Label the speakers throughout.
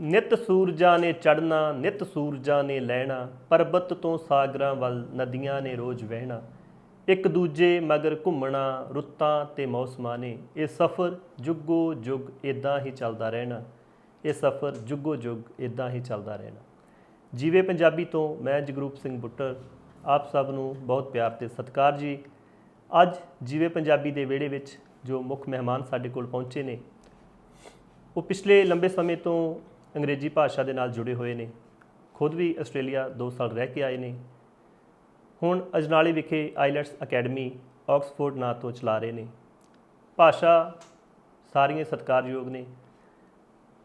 Speaker 1: ਨਿਤ ਸੂਰਜਾਂ ਨੇ ਚੜਨਾ ਨਿਤ ਸੂਰਜਾਂ ਨੇ ਲੈਣਾ, ਪਰਬਤ ਤੋਂ ਸਾਗਰਾਂ ਵੱਲ ਨਦੀਆਂ ਨੇ ਰੋਜ਼ ਵਹਿਣਾ। ਇੱਕ ਦੂਜੇ ਮਗਰ ਘੁੰਮਣਾ, ਰੁੱਤਾਂ ਤੇ ਮੌਸਮਾਂ ਨੇ। ਇਹ ਸਫ਼ਰ ਜੁਗੋ ਜੁਗ ਇਦਾਂ ਹੀ ਚੱਲਦਾ ਰਹਿਣਾ। ਇਹ ਸਫ਼ਰ ਜੁਗੋ ਜੁਗ ਇਦਾਂ ਹੀ ਚੱਲਦਾ ਰਹਿਣਾ। ਜੀਵੇ ਪੰਜਾਬੀ ਤੋਂ ਮੈਂ ਜਗਰੂਪ ਸਿੰਘ ਬੁੱਟਰ। ਆਪ ਸਭ ਨੂੰ ਬਹੁਤ ਪਿਆਰ ਤੇ ਸਤਿਕਾਰ ਜੀ। ਅੱਜ ਜੀਵੇ ਪੰਜਾਬੀ ਦੇ ਵਿਹੜੇ ਵਿੱਚ ਜੋ ਮੁੱਖ ਮਹਿਮਾਨ ਸਾਡੇ ਕੋਲ ਪਹੁੰਚੇ ਨੇ, ਉਹ ਪਿਛਲੇ ਲੰਬੇ ਸਮੇਂ ਤੋਂ ਅੰਗਰੇਜ਼ੀ ਭਾਸ਼ਾ ਦੇ ਨਾਲ ਜੁੜੇ ਹੋਏ ਨੇ। ਖੁਦ ਵੀ ਆਸਟ੍ਰੇਲੀਆ 2 ਸਾਲ ਰਹਿ ਕੇ ਆਏ ਨੇ। ਹੁਣ ਅਜਨਾਲੀ ਵਿਖੇ ਆਈਲੈਟਸ ਅਕੈਡਮੀ ਆਕਸਫੋਰਡ ਨਾਂ ਤੋਂ ਚਲਾ ਰਹੇ ਨੇ। ਭਾਸ਼ਾ ਸਾਰੀਆਂ ਸਤਿਕਾਰਯੋਗ ਨੇ।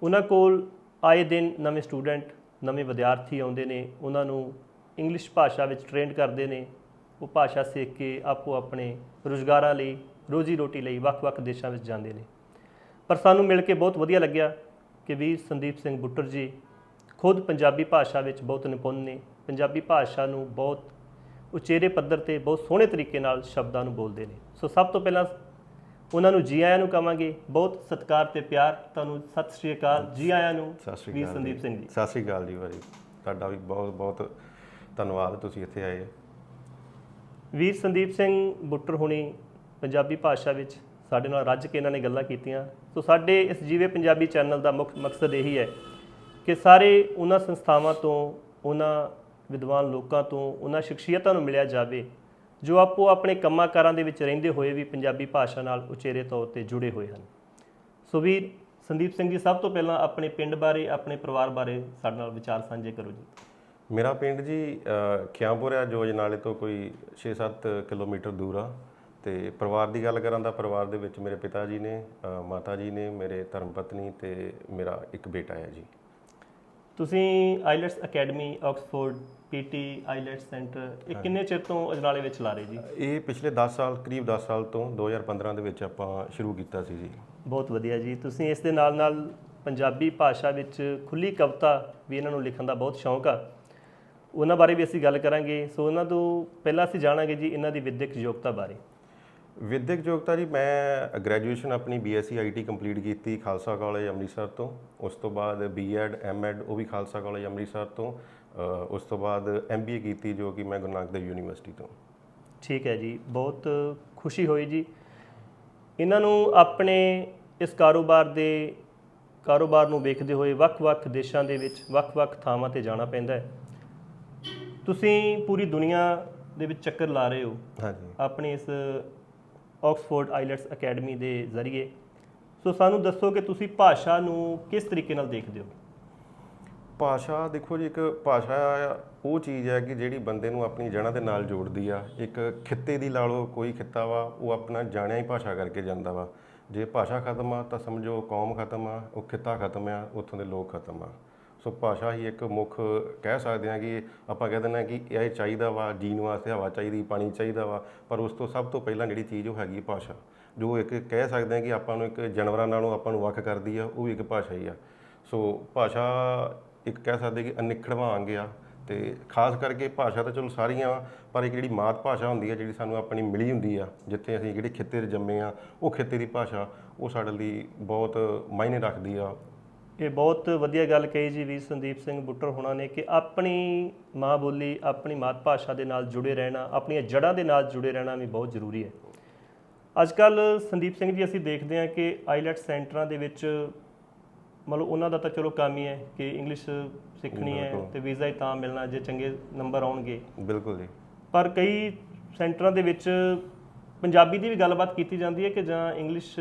Speaker 1: ਉਹਨਾਂ ਕੋਲ ਆਏ ਦਿਨ ਨਵੇਂ ਸਟੂਡੈਂਟ, ਨਵੇਂ ਵਿਦਿਆਰਥੀ ਆਉਂਦੇ ਨੇ। ਉਹਨਾਂ ਨੂੰ ਇੰਗਲਿਸ਼ ਭਾਸ਼ਾ ਵਿੱਚ ਟ੍ਰੇਨਡ ਕਰਦੇ ਨੇ। ਉਹ ਭਾਸ਼ਾ ਸਿੱਖ ਕੇ ਆਪੋ ਆਪਣੇ ਰੁਜ਼ਗਾਰਾਂ ਲਈ, ਰੋਜ਼ੀ ਰੋਟੀ ਲਈ ਵੱਖ-ਵੱਖ ਦੇਸ਼ਾਂ ਵਿੱਚ ਜਾਂਦੇ ਨੇ। ਪਰ ਸਾਨੂੰ ਮਿਲ ਕੇ ਬਹੁਤ ਵਧੀਆ ਲੱਗਿਆ। ਕਿ ਵੀਰ ਸੰਦੀਪ ਸਿੰਘ ਬੁੱਟਰ ਜੀ ਖੁਦ ਪੰਜਾਬੀ ਭਾਸ਼ਾ ਵਿੱਚ ਬਹੁਤ ਨਿਪੁੰਨ ਨੇ। ਪੰਜਾਬੀ ਭਾਸ਼ਾ ਨੂੰ ਬਹੁਤ ਉਚੇਰੇ ਪੱਧਰ ਤੇ ਬਹੁਤ ਸੋਹਣੇ ਤਰੀਕੇ ਨਾਲ ਸ਼ਬਦਾਂ ਨੂੰ ਬੋਲਦੇ ਨੇ। ਸੋ ਸਭ ਤੋਂ ਪਹਿਲਾਂ ਉਹਨਾਂ ਨੂੰ ਜੀ ਆਇਆਂ ਨੂੰ ਕਵਾਂਗੇ। ਬਹੁਤ ਸਤਿਕਾਰ ਤੇ ਪਿਆਰ ਤੁਹਾਨੂੰ ਸਤਿ ਸ਼੍ਰੀ ਅਕਾਲ। ਜੀ ਆਇਆਂ ਨੂੰ
Speaker 2: ਸਤਿ ਸ਼੍ਰੀ
Speaker 1: ਵੀਰ ਸੰਦੀਪ ਸਿੰਘ ਜੀ।
Speaker 2: ਸਤਿ ਸ਼੍ਰੀ ਅਕਾਲ ਜੀ ਭਾਜੀ। ਤੁਹਾਡਾ ਵੀ ਬਹੁਤ ਬਹੁਤ ਧੰਨਵਾਦ ਤੁਸੀਂ ਇੱਥੇ ਆਏ। ਹੋ।
Speaker 1: ਵੀਰ ਸੰਦੀਪ ਸਿੰਘ ਬੁੱਟਰ ਹੁਣੀ ਪੰਜਾਬੀ ਭਾਸ਼ਾ ਵਿੱਚ ਸਾਡੇ ਨਾਲ ਰੱਜ ਕੇ ਇਹਨਾਂ ਨੇ ਗੱਲਾਂ ਕੀਤੀਆਂ। ਸੋ ਸਾਡੇ ਇਸ ਜੀਵੇ ਪੰਜਾਬੀ ਚੈਨਲ ਦਾ ਮੁੱਖ ਮਕਸਦ ਇਹੀ ਹੈ ਕਿ ਸਾਰੇ ਉਹਨਾਂ ਸੰਸਥਾਵਾਂ ਤੋਂ ਉਹਨਾਂ ਵਿਦਵਾਨ ਲੋਕਾਂ ਤੋਂ ਉਹਨਾਂ ਸ਼ਖਸੀਅਤਾਂ ਨੂੰ ਮਿਲਿਆ ਜਾਵੇ ਜੋ ਆਪੋ ਆਪਣੇ ਕੰਮਾਂ ਕਾਰਾਂ ਦੇ ਵਿੱਚ ਰਹਿੰਦੇ ਹੋਏ ਵੀ ਪੰਜਾਬੀ ਭਾਸ਼ਾ ਨਾਲ ਉਚੇਰੇ ਤੌਰ ਤੇ ਜੁੜੇ ਹੋਏ ਹਨ। ਸੋ ਵੀਰ ਸੰਦੀਪ ਸਿੰਘ ਜੀ ਸਭ ਤੋਂ ਪਹਿਲਾਂ ਆਪਣੇ ਪਿੰਡ ਬਾਰੇ ਆਪਣੇ ਪਰਿਵਾਰ ਬਾਰੇ ਸਾਡੇ ਨਾਲ ਵਿਚਾਰ ਸਾਂਝੇ ਕਰੋ ਜੀ।
Speaker 2: ਮੇਰਾ ਪਿੰਡ ਜੀ ਅ, ਖਿਆਂਪੁਰ ਆ ਜੋ ਅਜਨਾਲੇ ਤੋਂ ਕੋਈ 6-7 ਕਿਲੋਮੀਟਰ ਦੂਰ ਆ। ਤੇ ਪਰਿਵਾਰ ਦੀ ਗੱਲ ਕਰਾਂ ਤਾਂ ਪਰਿਵਾਰ ਦੇ ਵਿੱਚ ਮੇਰੇ ਪਿਤਾ ਜੀ ਨੇ ਅ, ਮਾਤਾ ਜੀ ਨੇ ਮੇਰੇ ਧਰਮ ਪਤਨੀ ਤੇ ਮੇਰਾ ਇੱਕ ਬੇਟਾ ਹੈ ਜੀ।
Speaker 1: ਤੁਸੀਂ IELTS academy Oxford PT IELTS centre ਇਹ ਕਿੰਨੇ ਚਿਰ ਤੋਂ ਅਜਨਾਲੇ ਵਿੱਚ ਲਾ ਰਹੇ ਜੀ?
Speaker 2: ਇਹ ਪਿਛਲੇ 10 ਸਾਲ ਕਰੀਬ 10 ਸਾਲ ਤੋਂ 2015 ਦੇ ਵਿੱਚ ਆਪਾਂ ਸ਼ੁਰੂ ਕੀਤਾ ਸੀ ਜੀ।
Speaker 1: ਬਹੁਤ ਵਧੀਆ ਜੀ। ਤੁਸੀਂ ਇਸ ਦੇ ਨਾਲ ਨਾਲ ਪੰਜਾਬੀ ਭਾਸ਼ਾ ਵਿੱਚ ਖੁੱਲੀ ਕਵਿਤਾ ਵੀ ਇਹਨਾਂ ਨੂੰ ਲਿਖਣ ਦਾ ਬਹੁਤ ਸ਼ੌਂਕ ਆ। ਉਹਨਾਂ ਬਾਰੇ ਵੀ ਅਸੀਂ ਗੱਲ ਕਰਾਂਗੇ। ਸੋ ਉਹਨਾਂ ਤੋਂ ਪਹਿਲਾਂ ਅਸੀਂ ਜਾਣਾਂਗੇ ਜੀ ਇਹਨਾਂ ਦੀ ਵਿਦਿਅਕ ਯੋਗਤਾ ਬਾਰੇ।
Speaker 2: ਵਿਦਿਅਕ ਯੋਗਤਾ ਜੀ ਮੈਂ ਗ੍ਰੈਜੂਏਸ਼ਨ ਆਪਣੀ ਬੀਐਸਸੀ ਆਈਟੀ ਕੰਪਲੀਟ ਕੀਤੀ ਖਾਲਸਾ ਕਾਲਜ ਅੰਮ੍ਰਿਤਸਰ ਤੋਂ। ਉਸ ਤੋਂ ਬਾਅਦ ਬੀਐਡ ਐਮਐਡ ਉਹ ਵੀ ਖਾਲਸਾ ਕਾਲਜ ਅੰਮ੍ਰਿਤਸਰ ਤੋਂ। ਉਸ ਤੋਂ ਬਾਅਦ ਐਮਬੀਏ ਕੀਤੀ ਜੋ ਕਿ ਮੈਂ ਗੁਰੂ ਨਾਨਕ ਦੇਵ ਯੂਨੀਵਰਸਿਟੀ ਤੋਂ।
Speaker 1: ਠੀਕ ਹੈ ਜੀ ਬਹੁਤ ਖੁਸ਼ੀ ਹੋਈ ਜੀ। ਇਹਨਾਂ ਨੂੰ ਆਪਣੇ ਇਸ ਕਾਰੋਬਾਰ ਦੇ ਕਾਰੋਬਾਰ ਨੂੰ ਵੇਖਦੇ ਹੋਏ ਵੱਖ-ਵੱਖ ਦੇਸ਼ਾਂ ਦੇ ਵਿੱਚ ਵੱਖ-ਵੱਖ ਥਾਵਾਂ ਤੇ ਜਾਣਾ ਪੈਂਦਾ ਹੈ। ਤੁਸੀਂ ਪੂਰੀ ਦੁਨੀਆ ਦੇ ਵਿੱਚ ਚੱਕਰ ਲਾ ਰਹੇ ਹੋ।
Speaker 2: ਹਾਂਜੀ।
Speaker 1: ਆਪਣੀ ਇਸ ਆਕਸਫੋਰਡ ਆਈਲੈਟਸ ਅਕੈਡਮੀ ਦੇ ਜ਼ਰੀਏ। ਸੋ ਸਾਨੂੰ ਦੱਸੋ ਕਿ ਤੁਸੀਂ ਭਾਸ਼ਾ ਨੂੰ ਕਿਸ ਤਰੀਕੇ ਨਾਲ ਦੇਖਦੇ ਹੋ?
Speaker 2: ਭਾਸ਼ਾ, ਦੇਖੋ ਜੀ, ਇੱਕ ਭਾਸ਼ਾ ਉਹ ਚੀਜ਼ ਹੈ ਕਿ ਜਿਹੜੀ ਬੰਦੇ ਨੂੰ ਆਪਣੀ ਜੜ੍ਹਾਂ ਦੇ ਨਾਲ ਜੋੜਦੀ ਆ। ਇੱਕ ਖਿੱਤੇ ਦੀ ਲਾ ਲਓ ਕੋਈ ਖਿੱਤਾ ਵਾ, ਉਹ ਆਪਣਾ ਜਾਣਿਆ ਹੀ ਭਾਸ਼ਾ ਕਰਕੇ ਜਾਂਦਾ ਵਾ। ਜੇ ਭਾਸ਼ਾ ਖਤਮ ਆ, ਤਾਂ ਸਮਝੋ ਕੌਮ ਖਤਮ ਆ, ਉਹ ਖਿੱਤਾ ਖਤਮ ਆ, ਉੱਥੋਂ ਦੇ ਲੋਕ ਖਤਮ ਆ। ਸੋ ਭਾਸ਼ਾ ਹੀ ਇੱਕ ਮੁੱਖ ਕਹਿ ਸਕਦੇ ਹਾਂ ਕਿ ਆਪਾਂ ਕਹਿ ਦਿੰਦੇ ਹਾਂ ਕਿ ਇਹ ਚਾਹੀਦਾ ਵਾ, ਜੀਣ ਵਾਸਤੇ ਹਵਾ ਚਾਹੀਦੀ, ਪਾਣੀ ਚਾਹੀਦਾ ਵਾ, ਪਰ ਉਸ ਤੋਂ ਸਭ ਤੋਂ ਪਹਿਲਾਂ ਜਿਹੜੀ ਚੀਜ਼ ਉਹ ਹੈਗੀ ਭਾਸ਼ਾ। ਜੋ ਇੱਕ ਕਹਿ ਸਕਦੇ ਹਾਂ ਕਿ ਆਪਾਂ ਨੂੰ ਇੱਕ ਜਾਨਵਰਾਂ ਨਾਲੋਂ ਆਪਾਂ ਨੂੰ ਵੱਖ ਕਰਦੀ ਆ, ਉਹ ਵੀ ਇੱਕ ਭਾਸ਼ਾ ਹੀ ਆ। ਸੋ ਭਾਸ਼ਾ ਇੱਕ ਕਹਿ ਸਕਦੇ ਕਿ ਅਨਿਖੜਵਾਂ ਅੰਗ ਆ ਤੇ ਖਾਸ ਕਰਕੇ ਭਾਸ਼ਾ ਤਾਂ ਚਲੋ ਸਾਰੀਆਂ ਪਰ ਇੱਕ ਜਿਹੜੀ ਮਾਤ ਭਾਸ਼ਾ ਹੁੰਦੀ ਹੈ ਜਿਹੜੀ ਸਾਨੂੰ ਆਪਣੀ ਮਿਲੀ ਹੁੰਦੀ ਆ, ਜਿੱਥੇ ਅਸੀਂ ਜਿਹੜੇ ਖਿੱਤੇ 'ਤੇ ਜੰਮੇ ਆ, ਉਹ ਖਿੱਤੇ ਦੀ ਭਾਸ਼ਾ ਉਹ ਸਾਡੇ ਲਈ ਬਹੁਤ ਮਾਇਨੇ ਰੱਖਦੀ ਆ
Speaker 1: ਇਹ ਬਹੁਤ ਵਧੀਆ ਗੱਲ ਕਹੀ ਜੀ ਵੀਰ ਸੰਦੀਪ ਸਿੰਘ ਬੁੱਟਰ ਹੋਣਾ ਨੇ ਕਿ ਆਪਣੀ ਮਾਂ ਬੋਲੀ ਆਪਣੀ ਮਾਤ ਭਾਸ਼ਾ ਦੇ ਨਾਲ ਜੁੜੇ ਰਹਿਣਾ ਆਪਣੀਆਂ ਜੜ੍ਹਾਂ ਦੇ ਨਾਲ ਜੁੜੇ ਰਹਿਣਾ ਵੀ ਬਹੁਤ ਜ਼ਰੂਰੀ ਹੈ। ਅੱਜ ਕੱਲ ਸੰਦੀਪ ਸਿੰਘ ਜੀ ਅਸੀਂ ਦੇਖਦੇ ਹਾਂ ਕਿ ਆਈਲੈਟ ਸੈਂਟਰਾਂ ਦੇ ਵਿੱਚ ਮਤਲਬ ਉਹਨਾਂ ਦਾ ਤਾਂ ਚਲੋ ਕੰਮ ਹੀ ਹੈ ਕਿ ਇੰਗਲਿਸ਼ ਸਿੱਖਣੀ ਹੈ। ਤੇ ਵੀਜ਼ਾ ਹੀ ਤਾਂ ਮਿਲਣਾ ਜੇ ਚੰਗੇ ਨੰਬਰ ਆਉਣਗੇ।
Speaker 2: ਬਿਲਕੁਲ ਜੀ।
Speaker 1: ਪਰ ਕਈ ਸੈਂਟਰਾਂ ਦੇ ਵਿੱਚ ਪੰਜਾਬੀ ਦੀ ਵੀ ਗੱਲਬਾਤ ਕੀਤੀ ਜਾਂਦੀ ਹੈ ਕਿ ਜਾਂ ਇੰਗਲਿਸ਼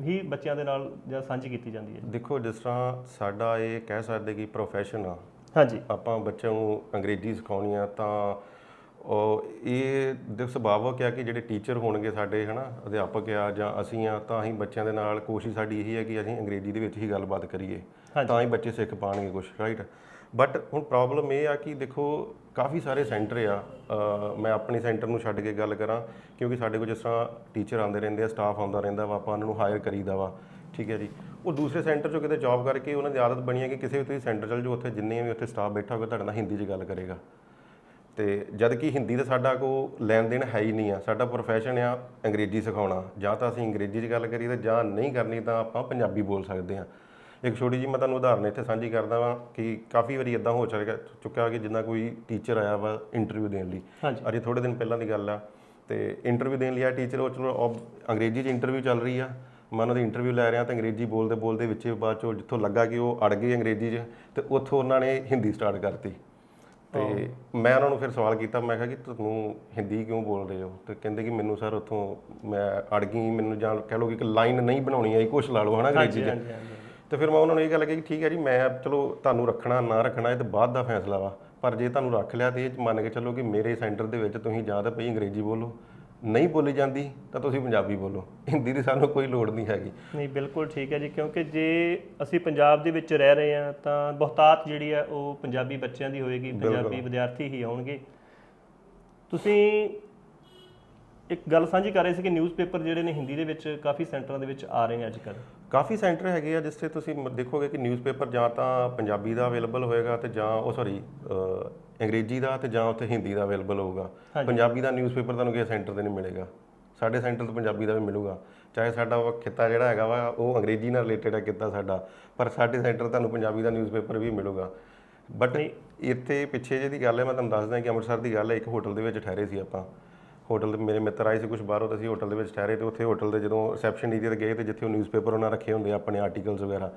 Speaker 1: ਹੀ ਬੱਚਿਆਂ ਦੇ ਨਾਲ ਜਾਂ ਸਾਂਝੀ ਕੀਤੀ ਜਾਂਦੀ ਹੈ
Speaker 2: ਦੇਖੋ ਜਿਸ ਤਰ੍ਹਾਂ ਸਾਡਾ ਇਹ ਕਹਿ ਸਕਦੇ ਕਿ ਪ੍ਰੋਫੈਸ਼ਨ ਆ
Speaker 1: ਹਾਂਜੀ।
Speaker 2: ਆਪਾਂ ਬੱਚਿਆਂ ਨੂੰ ਅੰਗਰੇਜ਼ੀ ਸਿਖਾਉਣੀ ਆ ਤਾਂ ਉਹ ਇਹ ਦੇ ਸੁਭਾਵਕ ਆ ਕਿ ਜਿਹੜੇ ਟੀਚਰ ਹੋਣਗੇ ਸਾਡੇ ਹਨਾ ਅਧਿਆਪਕ ਆ ਜਾਂ ਅਸੀਂ ਆ ਤਾਂ ਅਸੀਂ ਬੱਚਿਆਂ ਦੇ ਨਾਲ ਕੋਸ਼ਿਸ਼ ਸਾਡੀ ਇਹੀ ਹੈ ਕਿ ਅਸੀਂ ਅੰਗਰੇਜ਼ੀ ਦੇ ਵਿੱਚ ਹੀ ਗੱਲਬਾਤ ਕਰੀਏ। ਤਾਂ ਹੀ ਬੱਚੇ ਸਿੱਖ ਪਾਣਗੇ ਕੁਝ ਰਾਈਟ ਬਟ ਹੁਣ ਪ੍ਰੋਬਲਮ ਇਹ ਆ ਕਿ ਦੇਖੋ, ਕਾਫੀ ਸਾਰੇ ਸੈਂਟਰ ਆ। ਮੈਂ ਆਪਣੇ ਸੈਂਟਰ ਨੂੰ ਛੱਡ ਕੇ ਗੱਲ ਕਰਾਂ, ਕਿਉਂਕਿ ਸਾਡੇ ਕੋਲ ਜਿਸ ਤਰ੍ਹਾਂ ਟੀਚਰ ਆਉਂਦੇ ਰਹਿੰਦੇ ਆ ਸਟਾਫ ਆਉਂਦਾ ਰਹਿੰਦਾ ਵਾ, ਆਪਾਂ ਉਹਨਾਂ ਨੂੰ ਹਾਇਰ ਕਰੀਦਾ ਵਾ। ਠੀਕ ਹੈ ਜੀ। ਉਹ ਦੂਸਰੇ ਸੈਂਟਰ 'ਚੋਂ ਕਿਤੇ ਜੌਬ ਕਰਕੇ ਉਹਨਾਂ ਦੀ ਆਦਤ ਬਣੀ ਹੈ ਕਿ ਕਿਸੇ ਵੀ ਤੁਸੀਂ ਸੈਂਟਰ ਚਲ ਜਾਓ, ਉੱਥੇ ਜਿੰਨੇ ਵੀ ਉੱਥੇ ਸਟਾਫ ਬੈਠਾ ਹੋਵੇ ਤੁਹਾਡੇ ਨਾਲ ਹਿੰਦੀ 'ਚ ਗੱਲ ਕਰੇਗਾ। ਤੇ ਜਦ ਕਿ ਹਿੰਦੀ ਦਾ ਸਾਡਾ ਕੋ ਲੈਣ ਦੇਣ ਹੈ ਹੀ ਨਹੀਂ ਆ। ਸਾਡਾ ਪ੍ਰੋਫੈਸ਼ਨ ਆ ਅੰਗਰੇਜ਼ੀ ਸਿਖਾਉਣਾ। ਜਾਂ ਤਾਂ ਅਸੀਂ ਅੰਗਰੇਜ਼ੀ 'ਚ ਗੱਲ ਕਰੀਏ ਤਾਂ ਜਾਂ ਨਹੀਂ ਕਰਨੀ ਤਾਂ ਆਪਾਂ ਪੰਜਾਬੀ ਬੋਲ ਸਕਦੇ ਆ ਇੱਕ ਛੋਟੀ ਜੀ ਮੈਂ ਤੁਹਾਨੂੰ ਉਦਾਹਰਨ ਇੱਥੇ ਸਾਂਝੀ ਕਰਦਾ ਵਾਂ ਕਿ ਕਾਫੀ ਵਾਰੀ ਇਦਾਂ ਹੋ ਚੁੱਕਾ ਚੁੱਕਾ ਕਿ ਜਿੱਦਾਂ ਕੋਈ ਟੀਚਰ ਆਇਆ ਵਾ ਇੰਟਰਵਿਊ ਦੇਣ ਲਈ। ਅਜੇ ਥੋੜੇ ਦਿਨ ਪਹਿਲਾਂ ਦੀ ਗੱਲ ਆ। ਤੇ ਇੰਟਰਵਿਊ ਦੇਣ ਲਈ ਆ ਟੀਚਰ ਉਹ ਚਲੋ ਅੰਗਰੇਜ਼ੀ 'ਚ ਇੰਟਰਵਿਊ ਚੱਲ ਰਹੀ ਆ। ਮੈਂ ਉਹਨਾਂ ਦੀ ਇੰਟਰਵਿਊ ਲੈ ਰਿਹਾ ਤਾਂ ਅੰਗਰੇਜ਼ੀ ਬੋਲਦੇ ਬੋਲਦੇ ਵਿੱਚ ਬਾਅਦ ਚੋਂ ਜਿੱਥੋਂ ਲੱਗਾ ਕਿ ਉਹ ਅੜ ਗਏ ਅੰਗਰੇਜ਼ੀ 'ਚ ਤੇ ਉੱਥੋਂ ਉਹਨਾਂ ਨੇ ਹਿੰਦੀ ਸਟਾਰਟ ਕਰਤੀ। ਤੇ ਮੈਂ ਉਹਨਾਂ ਨੂੰ ਫਿਰ ਸਵਾਲ ਕੀਤਾ ਮੈਂ ਕਿਹਾ ਕਿ ਤੁਹਾਨੂੰ ਹਿੰਦੀ ਕਿਉਂ ਬੋਲ ਰਹੇ ਹੋ? ਤੇ ਕਹਿੰਦੇ ਕਿ ਮੈਨੂੰ ਸਰ ਉੱਥੋਂ ਮੈਂ ਅੜ ਗਈ ਮੈਨੂੰ ਜਾਂ ਕਹਿ ਲਓ ਕਿ ਇੱਕ ਲਾਈਨ ਨਹੀਂ ਬਣਾਉਣੀ ਆਈ ਕੁਛ ਲਾ ਲਓ ਹਨਾ ਅੰਗਰੇਜ਼ੀ 'ਚ। ਤੇ ਫਿਰ ਮੈਂ ਉਹਨਾਂ ਨੂੰ ਇਹ ਗੱਲ ਕਹੀ ਕਿ ਠੀਕ ਹੈ ਜੀ ਮੈਂ ਚਲੋ ਤੁਹਾਨੂੰ ਰੱਖਣਾ ਨਾ ਰੱਖਣਾ ਇਹ ਤਾਂ ਬਾਅਦ ਦਾ ਫੈਸਲਾ ਵਾ। ਪਰ ਜੇ ਤੁਹਾਨੂੰ ਰੱਖ ਲਿਆ ਤੇ ਇਹ 'ਚ ਮੰਨ ਕੇ ਚੱਲੋ ਕਿ ਮੇਰੇ ਸੈਂਟਰ ਦੇ ਵਿੱਚ ਤੁਸੀਂ ਜਾਂ ਤਾਂ ਪਈ ਅੰਗਰੇਜ਼ੀ ਬੋਲੋ ਨਹੀਂ ਬੋਲੀ ਜਾਂਦੀ ਤਾਂ ਤੁਸੀਂ ਪੰਜਾਬੀ ਬੋਲੋ। ਹਿੰਦੀ ਦੀ ਸਾਨੂੰ ਕੋਈ ਲੋੜ ਨਹੀਂ ਹੈਗੀ।
Speaker 1: ਨਹੀਂ ਬਿਲਕੁਲ ਠੀਕ ਹੈ ਜੀ ਕਿਉਂਕਿ ਜੇ ਅਸੀਂ ਪੰਜਾਬ ਦੇ ਵਿੱਚ ਰਹਿ ਰਹੇ ਹਾਂ ਤਾਂ ਬਹੁਤਾਤ ਜਿਹੜੀ ਹੈ ਉਹ ਪੰਜਾਬੀ ਬੱਚਿਆਂ ਦੀ ਹੋਏਗੀ ਪੰਜਾਬੀ ਵਿਦਿਆਰਥੀ ਹੀ ਆਉਣਗੇ। ਤੁਸੀਂ ਇੱਕ ਗੱਲ ਸਾਂਝੀ ਕਰ ਰਹੇ ਸੀ ਕਿ ਨਿਊਜ਼ਪੇਪਰ ਜਿਹੜੇ ਨੇ ਹਿੰਦੀ ਦੇ ਵਿੱਚ ਕਾਫੀ ਸੈਂਟਰਾਂ ਦੇ ਵਿੱਚ ਆ ਰਹੇ ਨੇ ਅੱਜ ਕੱਲ੍ਹ।
Speaker 2: ਕਾਫੀ ਸੈਂਟਰ ਹੈਗੇ ਆ ਜਿਸ ਤੇ ਤੁਸੀਂ ਮ- ਦੇਖੋਗੇ ਕਿ ਨਿਊਜ਼ਪੇਪਰ ਜਾਂ ਤਾਂ ਪੰਜਾਬੀ ਦਾ ਅਵੇਲੇਬਲ ਹੋਏਗਾ ਤੇ ਜਾਂ ਉਹ ਸੌਰੀ ਅੰਗਰੇਜ਼ੀ ਦਾ ਤੇ ਜਾਂ ਉੱਥੇ ਹਿੰਦੀ ਦਾ ਅਵੇਲੇਬਲ ਹੋਊਗਾ। ਪੰਜਾਬੀ ਦਾ ਨਿਊਜ਼ਪੇਪਰ ਤੁਹਾਨੂੰ ਕਿਸੇ ਸੈਂਟਰ ਤੇ ਨਹੀਂ ਮਿਲੇਗਾ। ਸਾਡੇ ਸੈਂਟਰ ਤੋਂ ਪੰਜਾਬੀ ਦਾ ਵੀ ਮਿਲੂਗਾ। ਚਾਹੇ ਸਾਡਾ ਉਹ ਖਿੱਤਾ ਜਿਹੜਾ ਹੈਗਾ ਵਾ ਉਹ ਅੰਗਰੇਜ਼ੀ ਨਾਲ ਰਿਲੇਟਡ ਹੈ ਕਿੱਤਾ ਸਾਡਾ ਪਰ ਸਾਡੇ ਸੈਂਟਰ ਤੁਹਾਨੂੰ ਪੰਜਾਬੀ ਦਾ ਨਿਊਜ਼ਪੇਪਰ ਵੀ ਮਿਲੂਗਾ। ਬਟ ਇੱਥੇ ਪਿੱਛੇ ਜਿਹੀ ਦੀ ਗੱਲ ਹੈ ਮੈਂ ਤੁਹਾਨੂੰ ਦੱਸਦਾ ਕਿ ਅੰਮ੍ਰਿਤਸਰ ਦੀ ਗੱਲ ਹੈ ਇੱਕ ਹੋਟਲ ਦੇ ਵਿੱਚ ਠਹਿਰੇ ਸੀ ਆਪਾਂ। ਹੋਟਲ ਦੇ ਮੇਰੇ ਮਿੱਤਰ ਆਏ ਸੀ ਕੁਝ ਬਾਹਰੋਂ ਤਾਂ ਅਸੀਂ ਹੋਟਲ ਦੇ ਵਿੱਚ ਠਹਿਰੇ ਤੇ ਉੱਥੇ ਹੋਟਲ ਦੇ ਜਦੋਂ ਰਿਸੈਪਸ਼ਨ ਏਰੀਆ ਤੇ ਗਏ ਤੇ ਜਿੱਥੇ ਉਹ ਨਿਊਜ਼ਪੇਪਰ ਉਹਨਾਂ ਰੱਖੇ ਹੁੰਦੇ ਆ ਆਪਣੇ ਆਰਟੀਕਲਸ ਵਗੈਰਾ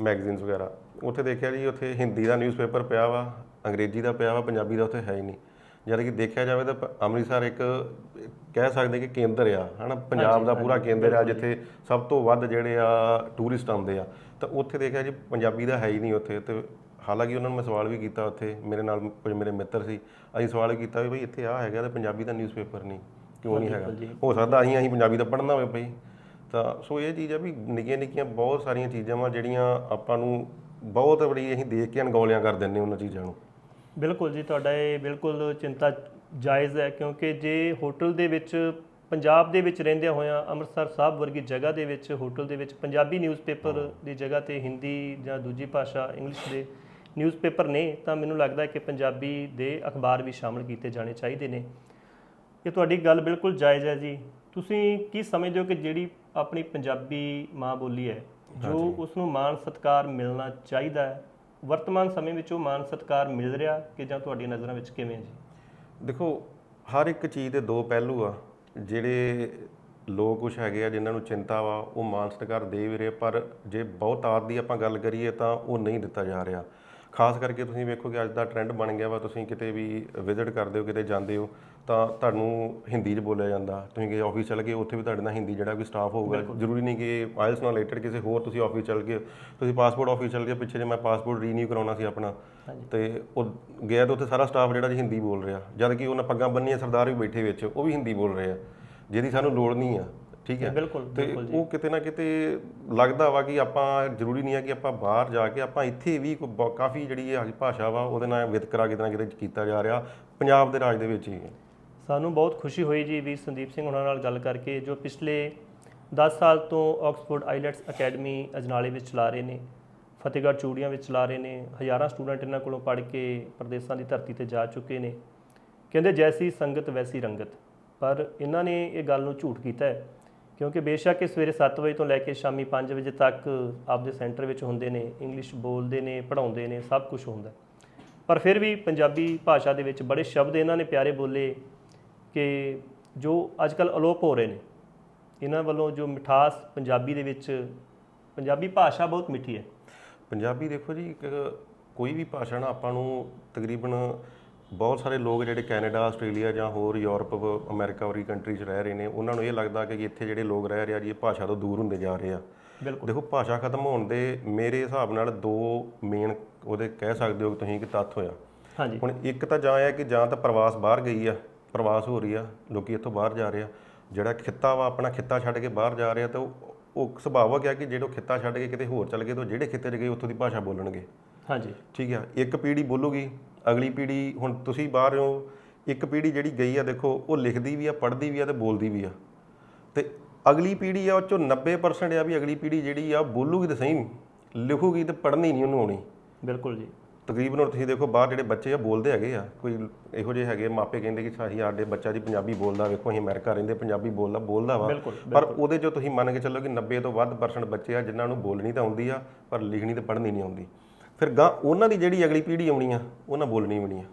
Speaker 2: ਮੈਗਜ਼ੀਨਸ ਵਗੈਰਾ ਉੱਥੇ ਦੇਖਿਆ ਜੀ ਉੱਥੇ ਹਿੰਦੀ ਦਾ ਨਿਊਜ਼ਪੇਪਰ ਪਿਆ ਵਾ ਅੰਗਰੇਜ਼ੀ ਦਾ ਪਿਆ ਵਾ ਪੰਜਾਬੀ ਦਾ ਉੱਥੇ ਹੈ ਹੀ ਨਹੀਂ। ਜਦ ਕਿ ਦੇਖਿਆ ਜਾਵੇ ਤਾਂ ਅੰਮ੍ਰਿਤਸਰ ਇੱਕ ਕਹਿ ਸਕਦੇ ਕਿ ਕੇਂਦਰ ਆ ਹਨਾ? ਪੰਜਾਬ ਦਾ ਪੂਰਾ ਕੇਂਦਰ ਆ ਜਿੱਥੇ ਸਭ ਤੋਂ ਵੱਧ ਜਿਹੜੇ ਆ ਟੂਰਿਸਟ ਆਉਂਦੇ ਆ। ਤਾਂ ਉੱਥੇ ਦੇਖਿਆ ਜੀ ਪੰਜਾਬੀ ਦਾ ਹੈ ਹੀ ਨਹੀਂ ਉੱਥੇ ਤੇ ਹਾਲਾਂਕਿ ਉਹਨਾਂ ਨੂੰ ਮੈਂ ਸਵਾਲ ਵੀ ਕੀਤਾ ਉੱਥੇ ਮੇਰੇ ਨਾਲ ਕੁਝ ਮੇਰੇ ਮਿੱਤਰ ਸੀ ਅਸੀਂ ਸਵਾਲ ਕੀਤਾ ਵੀ ਬਈ ਇੱਥੇ ਆ ਹੈਗਾ ਤੇ ਪੰਜਾਬੀ ਦਾ ਨਿਊਜ਼ਪੇਪਰ ਨਹੀਂ ਕਿਉਂ ਨਹੀਂ ਹੈਗਾ? ਹੋ ਸਕਦਾ ਅਸੀਂ ਅਸੀਂ ਪੰਜਾਬੀ ਦਾ ਪੜ੍ਹਨਾ ਹੋਵੇ ਬਈ। ਤਾਂ ਸੋ ਇਹ ਚੀਜ਼ ਆ ਵੀ ਨਿੱਕੀਆਂ ਨਿੱਕੀਆਂ ਬਹੁਤ ਸਾਰੀਆਂ ਚੀਜ਼ਾਂ ਵਾ ਜਿਹੜੀਆਂ ਆਪਾਂ ਨੂੰ ਬਹੁਤ ਬੜੀ ਅਸੀਂ ਦੇਖ ਕੇ ਅਣਗੌਲਿਆਂ ਕਰ ਦਿੰਦੇ ਉਹਨਾਂ ਚੀਜ਼ਾਂ ਨੂੰ।
Speaker 1: ਬਿਲਕੁਲ ਜੀ ਤੁਹਾਡਾ ਇਹ ਬਿਲਕੁਲ ਚਿੰਤਾ ਜਾਇਜ਼ ਹੈ ਕਿਉਂਕਿ ਜੇ ਹੋਟਲ ਦੇ ਵਿੱਚ ਪੰਜਾਬ ਦੇ ਵਿੱਚ ਰਹਿੰਦਿਆਂ ਹੋਇਆਂ ਅੰਮ੍ਰਿਤਸਰ ਸਾਹਿਬ ਵਰਗੀ ਜਗ੍ਹਾ ਦੇ ਵਿੱਚ ਹੋਟਲ ਦੇ ਵਿੱਚ ਪੰਜਾਬੀ ਨਿਊਜ਼ਪੇਪਰ ਦੀ ਜਗ੍ਹਾ ਤੇ ਹਿੰਦੀ ਜਾਂ ਦੂਜੀ ਭਾਸ਼ਾ ਇੰਗਲਿਸ਼ ਦੇ ਨਿਊਜ਼ਪੇਪਰ ਨੇ ਤਾਂ ਮੈਨੂੰ ਲੱਗਦਾ ਹੈ ਕਿ ਪੰਜਾਬੀ ਦੇ ਅਖਬਾਰ ਵੀ ਸ਼ਾਮਲ ਕੀਤੇ ਜਾਣੇ ਚਾਹੀਦੇ ਨੇ। ਇਹ ਤੁਹਾਡੀ ਗੱਲ ਬਿਲਕੁਲ ਜਾਇਜ਼ ਹੈ ਜੀ। ਤੁਸੀਂ ਕੀ ਸਮਝਦੇ ਹੋ ਕਿ ਜਿਹੜੀ ਆਪਣੀ ਪੰਜਾਬੀ ਮਾਂ ਬੋਲੀ ਹੈ ਜੋ ਉਸ ਨੂੰ ਮਾਣ ਸਤਿਕਾਰ ਮਿਲਣਾ ਚਾਹੀਦਾ ਹੈ ਵਰਤਮਾਨ ਸਮੇਂ ਵਿੱਚ ਉਹ ਮਾਣ ਸਤਿਕਾਰ ਮਿਲ ਰਿਹਾ ਕਿ ਜਾਂ ਤੁਹਾਡੀਆਂ ਨਜ਼ਰਾਂ ਵਿੱਚ ਕਿਵੇਂ ਜੀ?
Speaker 2: ਦੇਖੋ ਹਰ ਇੱਕ ਚੀਜ਼ ਦੇ ਦੋ ਪਹਿਲੂ ਆ। ਜਿਹੜੇ ਲੋਕ ਕੁਛ ਹੈਗੇ ਆ ਜਿਨ੍ਹਾਂ ਨੂੰ ਚਿੰਤਾ ਵਾ ਉਹ ਮਾਨ ਸਤਿਕਾਰ ਦੇ ਵੀ ਰਹੇ ਪਰ ਜੇ ਬਹੁਤ ਆਦ ਦੀ ਆਪਾਂ ਗੱਲ ਕਰੀਏ ਤਾਂ ਉਹ ਨਹੀਂ ਦਿੱਤਾ ਜਾ ਰਿਹਾ। ਖਾਸ ਕਰਕੇ ਤੁਸੀਂ ਵੇਖੋ ਕਿ ਅੱਜ ਦਾ ਟ੍ਰੈਂਡ ਬਣ ਗਿਆ ਵਾ ਤੁਸੀਂ ਕਿਤੇ ਵੀ ਵਿਜ਼ਿਟ ਕਰਦੇ ਹੋ ਕਿਤੇ ਜਾਂਦੇ ਹੋ ਤਾਂ ਤੁਹਾਨੂੰ ਹਿੰਦੀ 'ਚ ਬੋਲਿਆ ਜਾਂਦਾ। ਤੁਸੀਂ ਕਿਸੇ ਆਫਿਸ ਚਲ ਗਏ ਉੱਥੇ ਵੀ ਤੁਹਾਡੇ ਨਾਲ ਹਿੰਦੀ ਜਿਹੜਾ ਕੋਈ ਸਟਾਫ ਹੋਊਗਾ ਜ਼ਰੂਰੀ ਨਹੀਂ ਕਿ ਆਇਲਸ ਨਾਲ ਰਿਲੇਟਡ ਕਿਸੇ ਹੋਰ ਤੁਸੀਂ ਆਫਿਸ ਚਲ ਗਏ ਤੁਸੀਂ ਪਾਸਪੋਰਟ ਆਫਿਸ ਚਲ ਗਏ ਪਿੱਛੇ ਜੇ ਮੈਂ ਪਾਸਪੋਰਟ ਰੀਨਿਊ ਕਰਾਉਣਾ ਸੀ ਆਪਣਾ ਤੇ ਉਹ ਗਿਆ ਤਾਂ ਉੱਥੇ ਸਾਰਾ ਸਟਾਫ ਜਿਹੜਾ ਜੀ ਹਿੰਦੀ ਬੋਲ ਰਿਹਾ ਜਦ ਕਿ ਉਹਨਾਂ ਪੱਗਾਂ ਬੰਨੀਆਂ ਸਰਦਾਰ ਵੀ ਬੈਠੇ ਵਿੱਚ ਉਹ ਵੀ ਹਿੰਦੀ ਬੋਲ ਰਹੇ ਆ ਜਿਹਦੀ ਸਾਨੂੰ ਲੋੜ ਨਹੀਂ ਆ। ਠੀਕ ਹੈ?
Speaker 1: ਬਿਲਕੁਲ
Speaker 2: ਤੇ ਉਹ ਕਿਤੇ ਨਾ ਕਿਤੇ ਲੱਗਦਾ ਵਾ ਕਿ ਆਪਾਂ ਜ਼ਰੂਰੀ ਨਹੀਂ ਹੈ ਕਿ ਆਪਾਂ ਬਾਹਰ ਜਾ ਕੇ ਆਪਾਂ ਇੱਥੇ ਵੀ ਕੋਈ ਬ- ਕਾਫੀ ਜਿਹੜੀ ਇਹ ਭਾਸ਼ਾ ਵਾ ਉਹਦੇ ਨਾਲ ਵਿਤਕਰਾ ਕਿਤੇ ਨਾ ਕਿਤੇ ਕੀਤਾ ਜਾ ਰਿਹਾ ਪੰਜਾਬ ਦੇ ਰਾਜ ਦੇ ਵਿੱਚ ਹੀ।
Speaker 1: ਸਾਨੂੰ ਬਹੁਤ ਖੁਸ਼ੀ ਹੋਈ ਜੀ ਵੀ ਸੰਦੀਪ ਸਿੰਘ ਉਹਨਾਂ ਨਾਲ ਗੱਲ ਕਰਕੇ ਜੋ ਪਿਛਲੇ 10 ਸਾਲ ਤੋਂ ਆਕਸਫੋਰਡ ਆਈਲੈਟਸ ਅਕੈਡਮੀ ਅਜਨਾਲੇ ਵਿੱਚ ਚਲਾ ਰਹੇ ਨੇ ਫਤਿਹਗੜ੍ਹ ਚੂੜੀਆਂ ਵਿੱਚ ਚਲਾ ਰਹੇ ਨੇ ਹਜ਼ਾਰਾਂ ਸਟੂਡੈਂਟ ਇਹਨਾਂ ਕੋਲੋਂ ਪੜ੍ਹ ਕੇ ਪ੍ਰਦੇਸਾਂ ਦੀ ਧਰਤੀ ਤੇ ਜਾ ਚੁੱਕੇ ਨੇ। ਕਹਿੰਦੇ ਜੈਸੀ ਸੰਗਤ ਵੈਸੀ ਰੰਗਤ। ਪਰ ਇਹਨਾਂ ਨੇ ਇਹ ਗੱਲ ਨੂੰ ਝੂਠ ਕੀਤਾ ਹੈ। ਕਿਉਂਕਿ ਬੇਸ਼ੱਕ ਇਹ ਸਵੇਰੇ 7 ਵਜੇ ਤੋਂ ਲੈ ਕੇ ਸ਼ਾਮੀ 5 ਵਜੇ ਤੱਕ ਆਪਦੇ ਸੈਂਟਰ ਵਿੱਚ ਹੁੰਦੇ ਨੇ ਇੰਗਲਿਸ਼ ਬੋਲਦੇ ਨੇ, ਪੜ੍ਹਾਉਂਦੇ ਨੇ, ਸਭ ਕੁਝ ਹੁੰਦਾ ਪਰ ਫਿਰ ਵੀ ਪੰਜਾਬੀ ਭਾਸ਼ਾ ਦੇ ਵਿੱਚ ਬੜੇ ਸ਼ਬਦ ਇਹਨਾਂ ਨੇ ਪਿਆਰੇ ਬੋਲੇ ਕਿ ਜੋ ਅੱਜਕੱਲ ਅਲੋਪ ਹੋ ਰਹੇ ਨੇ। ਇਹਨਾਂ ਵੱਲੋਂ ਜੋ ਮਿਠਾਸ ਪੰਜਾਬੀ ਦੇ ਵਿੱਚ, ਪੰਜਾਬੀ ਭਾਸ਼ਾ ਬਹੁਤ ਮਿੱਠੀ ਹੈ।
Speaker 2: ਪੰਜਾਬੀ ਦੇਖੋ ਜੀ, ਇੱਕ ਕੋਈ ਵੀ ਭਾਸ਼ਾ ਨਾ ਆਪਾਂ ਨੂੰ ਤਕਰੀਬਨ ਬਹੁਤ ਸਾਰੇ ਲੋਕ ਜਿਹੜੇ ਕੈਨੇਡਾ ਆਸਟ੍ਰੇਲੀਆ ਜਾਂ ਹੋਰ ਯੂਰਪ ਅਮਰੀਕਾ ਵਰਗੀ ਕੰਟਰੀ 'ਚ ਰਹਿ ਰਹੇ ਨੇ ਉਹਨਾਂ ਨੂੰ ਇਹ ਲੱਗਦਾ ਕਿ ਇੱਥੇ ਜਿਹੜੇ ਲੋਕ ਰਹਿ ਰਹੇ ਆ ਜੀ ਇਹ ਭਾਸ਼ਾ ਤੋਂ ਦੂਰ ਹੁੰਦੇ ਜਾ ਰਹੇ ਆ।
Speaker 1: ਬਿਲਕੁਲ।
Speaker 2: ਦੇਖੋ ਭਾਸ਼ਾ ਖਤਮ ਹੋਣ ਦੇ ਮੇਰੇ ਹਿਸਾਬ ਨਾਲ ਦੋ ਮੇਨ ਉਹਦੇ ਕਹਿ ਸਕਦੇ ਹੋ ਕਿ ਤੁਸੀਂ ਕਿ ਤੱਥ ਹੋਇਆ।
Speaker 1: ਹਾਂਜੀ।
Speaker 2: ਹੁਣ ਇੱਕ ਤਾਂ ਜਾਂ ਹੈ ਕਿ ਜਾਂ ਤਾਂ ਪ੍ਰਵਾਸ ਬਾਹਰ ਗਈ ਆ ਪ੍ਰਵਾਸ ਹੋ ਰਹੀ ਆ ਲੋਕੀ ਇੱਥੋਂ ਬਾਹਰ ਜਾ ਰਹੇ ਆ। ਜਿਹੜਾ ਖਿੱਤਾ ਵਾ ਆਪਣਾ ਖਿੱਤਾ ਛੱਡ ਕੇ ਬਾਹਰ ਜਾ ਰਿਹਾ ਤਾਂ ਉਹ ਉਹ ਸੁਭਾਵਕ ਹੈ ਕਿ ਜਿਹੜਾ ਖਿੱਤਾ ਛੱਡ ਕੇ ਕਿਤੇ ਹੋਰ ਚਲ ਗਏ ਤਾਂ ਜਿਹੜੇ ਖਿੱਤੇ 'ਚ ਗਏ ਉੱਥੋਂ ਦੀ ਭਾਸ਼ਾ ਬੋਲਣਗੇ।
Speaker 1: ਹਾਂਜੀ।
Speaker 2: ਠੀਕ ਆ ਇੱਕ ਪੀੜ੍ਹੀ ਬੋਲੂਗੀ ਅਗਲੀ ਪੀੜ੍ਹੀ ਹੁਣ ਤੁਸੀਂ ਬਾਹਰ ਹੋ ਇੱਕ ਪੀੜ੍ਹੀ ਜਿਹੜੀ ਗਈ ਆ ਦੇਖੋ ਉਹ ਲਿਖਦੀ ਵੀ ਆ ਪੜ੍ਹਦੀ ਵੀ ਆ ਤੇ ਬੋਲਦੀ ਵੀ ਆ। ਤੇ ਅਗਲੀ ਪੀੜ੍ਹੀ ਆ ਉਹ ਚੋਂ 90% ਆ ਵੀ ਅਗਲੀ ਪੀੜ੍ਹੀ ਜਿਹੜੀ ਆ ਬੋਲੂਗੀ ਤਾਂ ਸਹੀ ਲਿਖੂਗੀ ਤੇ ਪੜ੍ਹਨੀ ਨਹੀਂ ਉਹਨੂੰ ਆਉਣੀ।
Speaker 1: ਬਿਲਕੁਲ ਜੀ।
Speaker 2: ਤਕਰੀਬਨ ਹੁਣ ਤੁਸੀਂ ਦੇਖੋ ਬਾਹਰ ਜਿਹੜੇ ਬੱਚੇ ਆ ਬੋਲਦੇ ਹੈਗੇ ਆ ਕੋਈ ਇਹੋ ਜਿਹੇ ਹੈਗੇ ਮਾਪੇ ਕਹਿੰਦੇ ਕਿ ਸਾਹੀ ਸਾਡੇ ਬੱਚਾ ਜੀ ਪੰਜਾਬੀ ਬੋਲਦਾ ਵੇਖੋ ਅਸੀਂ ਅਮਰੀਕਾ ਰਹਿੰਦੇ ਪੰਜਾਬੀ ਬੋਲਦਾ ਬੋਲਦਾ ਵਾ। ਪਰ ਉਹਦੇ ਚੋਂ ਤੁਸੀਂ ਮੰਨ ਕੇ ਚੱਲੋ ਕਿ 90 ਤੋਂ ਵੱਧ ਪਰਸੈਂਟ ਬੱਚੇ ਆ ਜਿਨ੍ਹਾਂ ਨੂੰ ਬੋਲਣੀ ਤਾਂ ਆਉਂਦੀ ਆ ਪਰ ਲਿਖਣੀ ਤੇ ਪੜ੍ਹਨੀ ਨਹੀਂ ਆਉਂਦੀ। ਫਿਰ ਗਾਂ ਉਹਨਾਂ ਦੀ ਜਿਹੜੀ ਅਗਲੀ ਪੀੜ੍ਹੀ ਆਉਣੀ ਆ ਉਹਨਾਂ ਬੋਲਣੀ ਵੀ ਨਹੀਂ ਆ।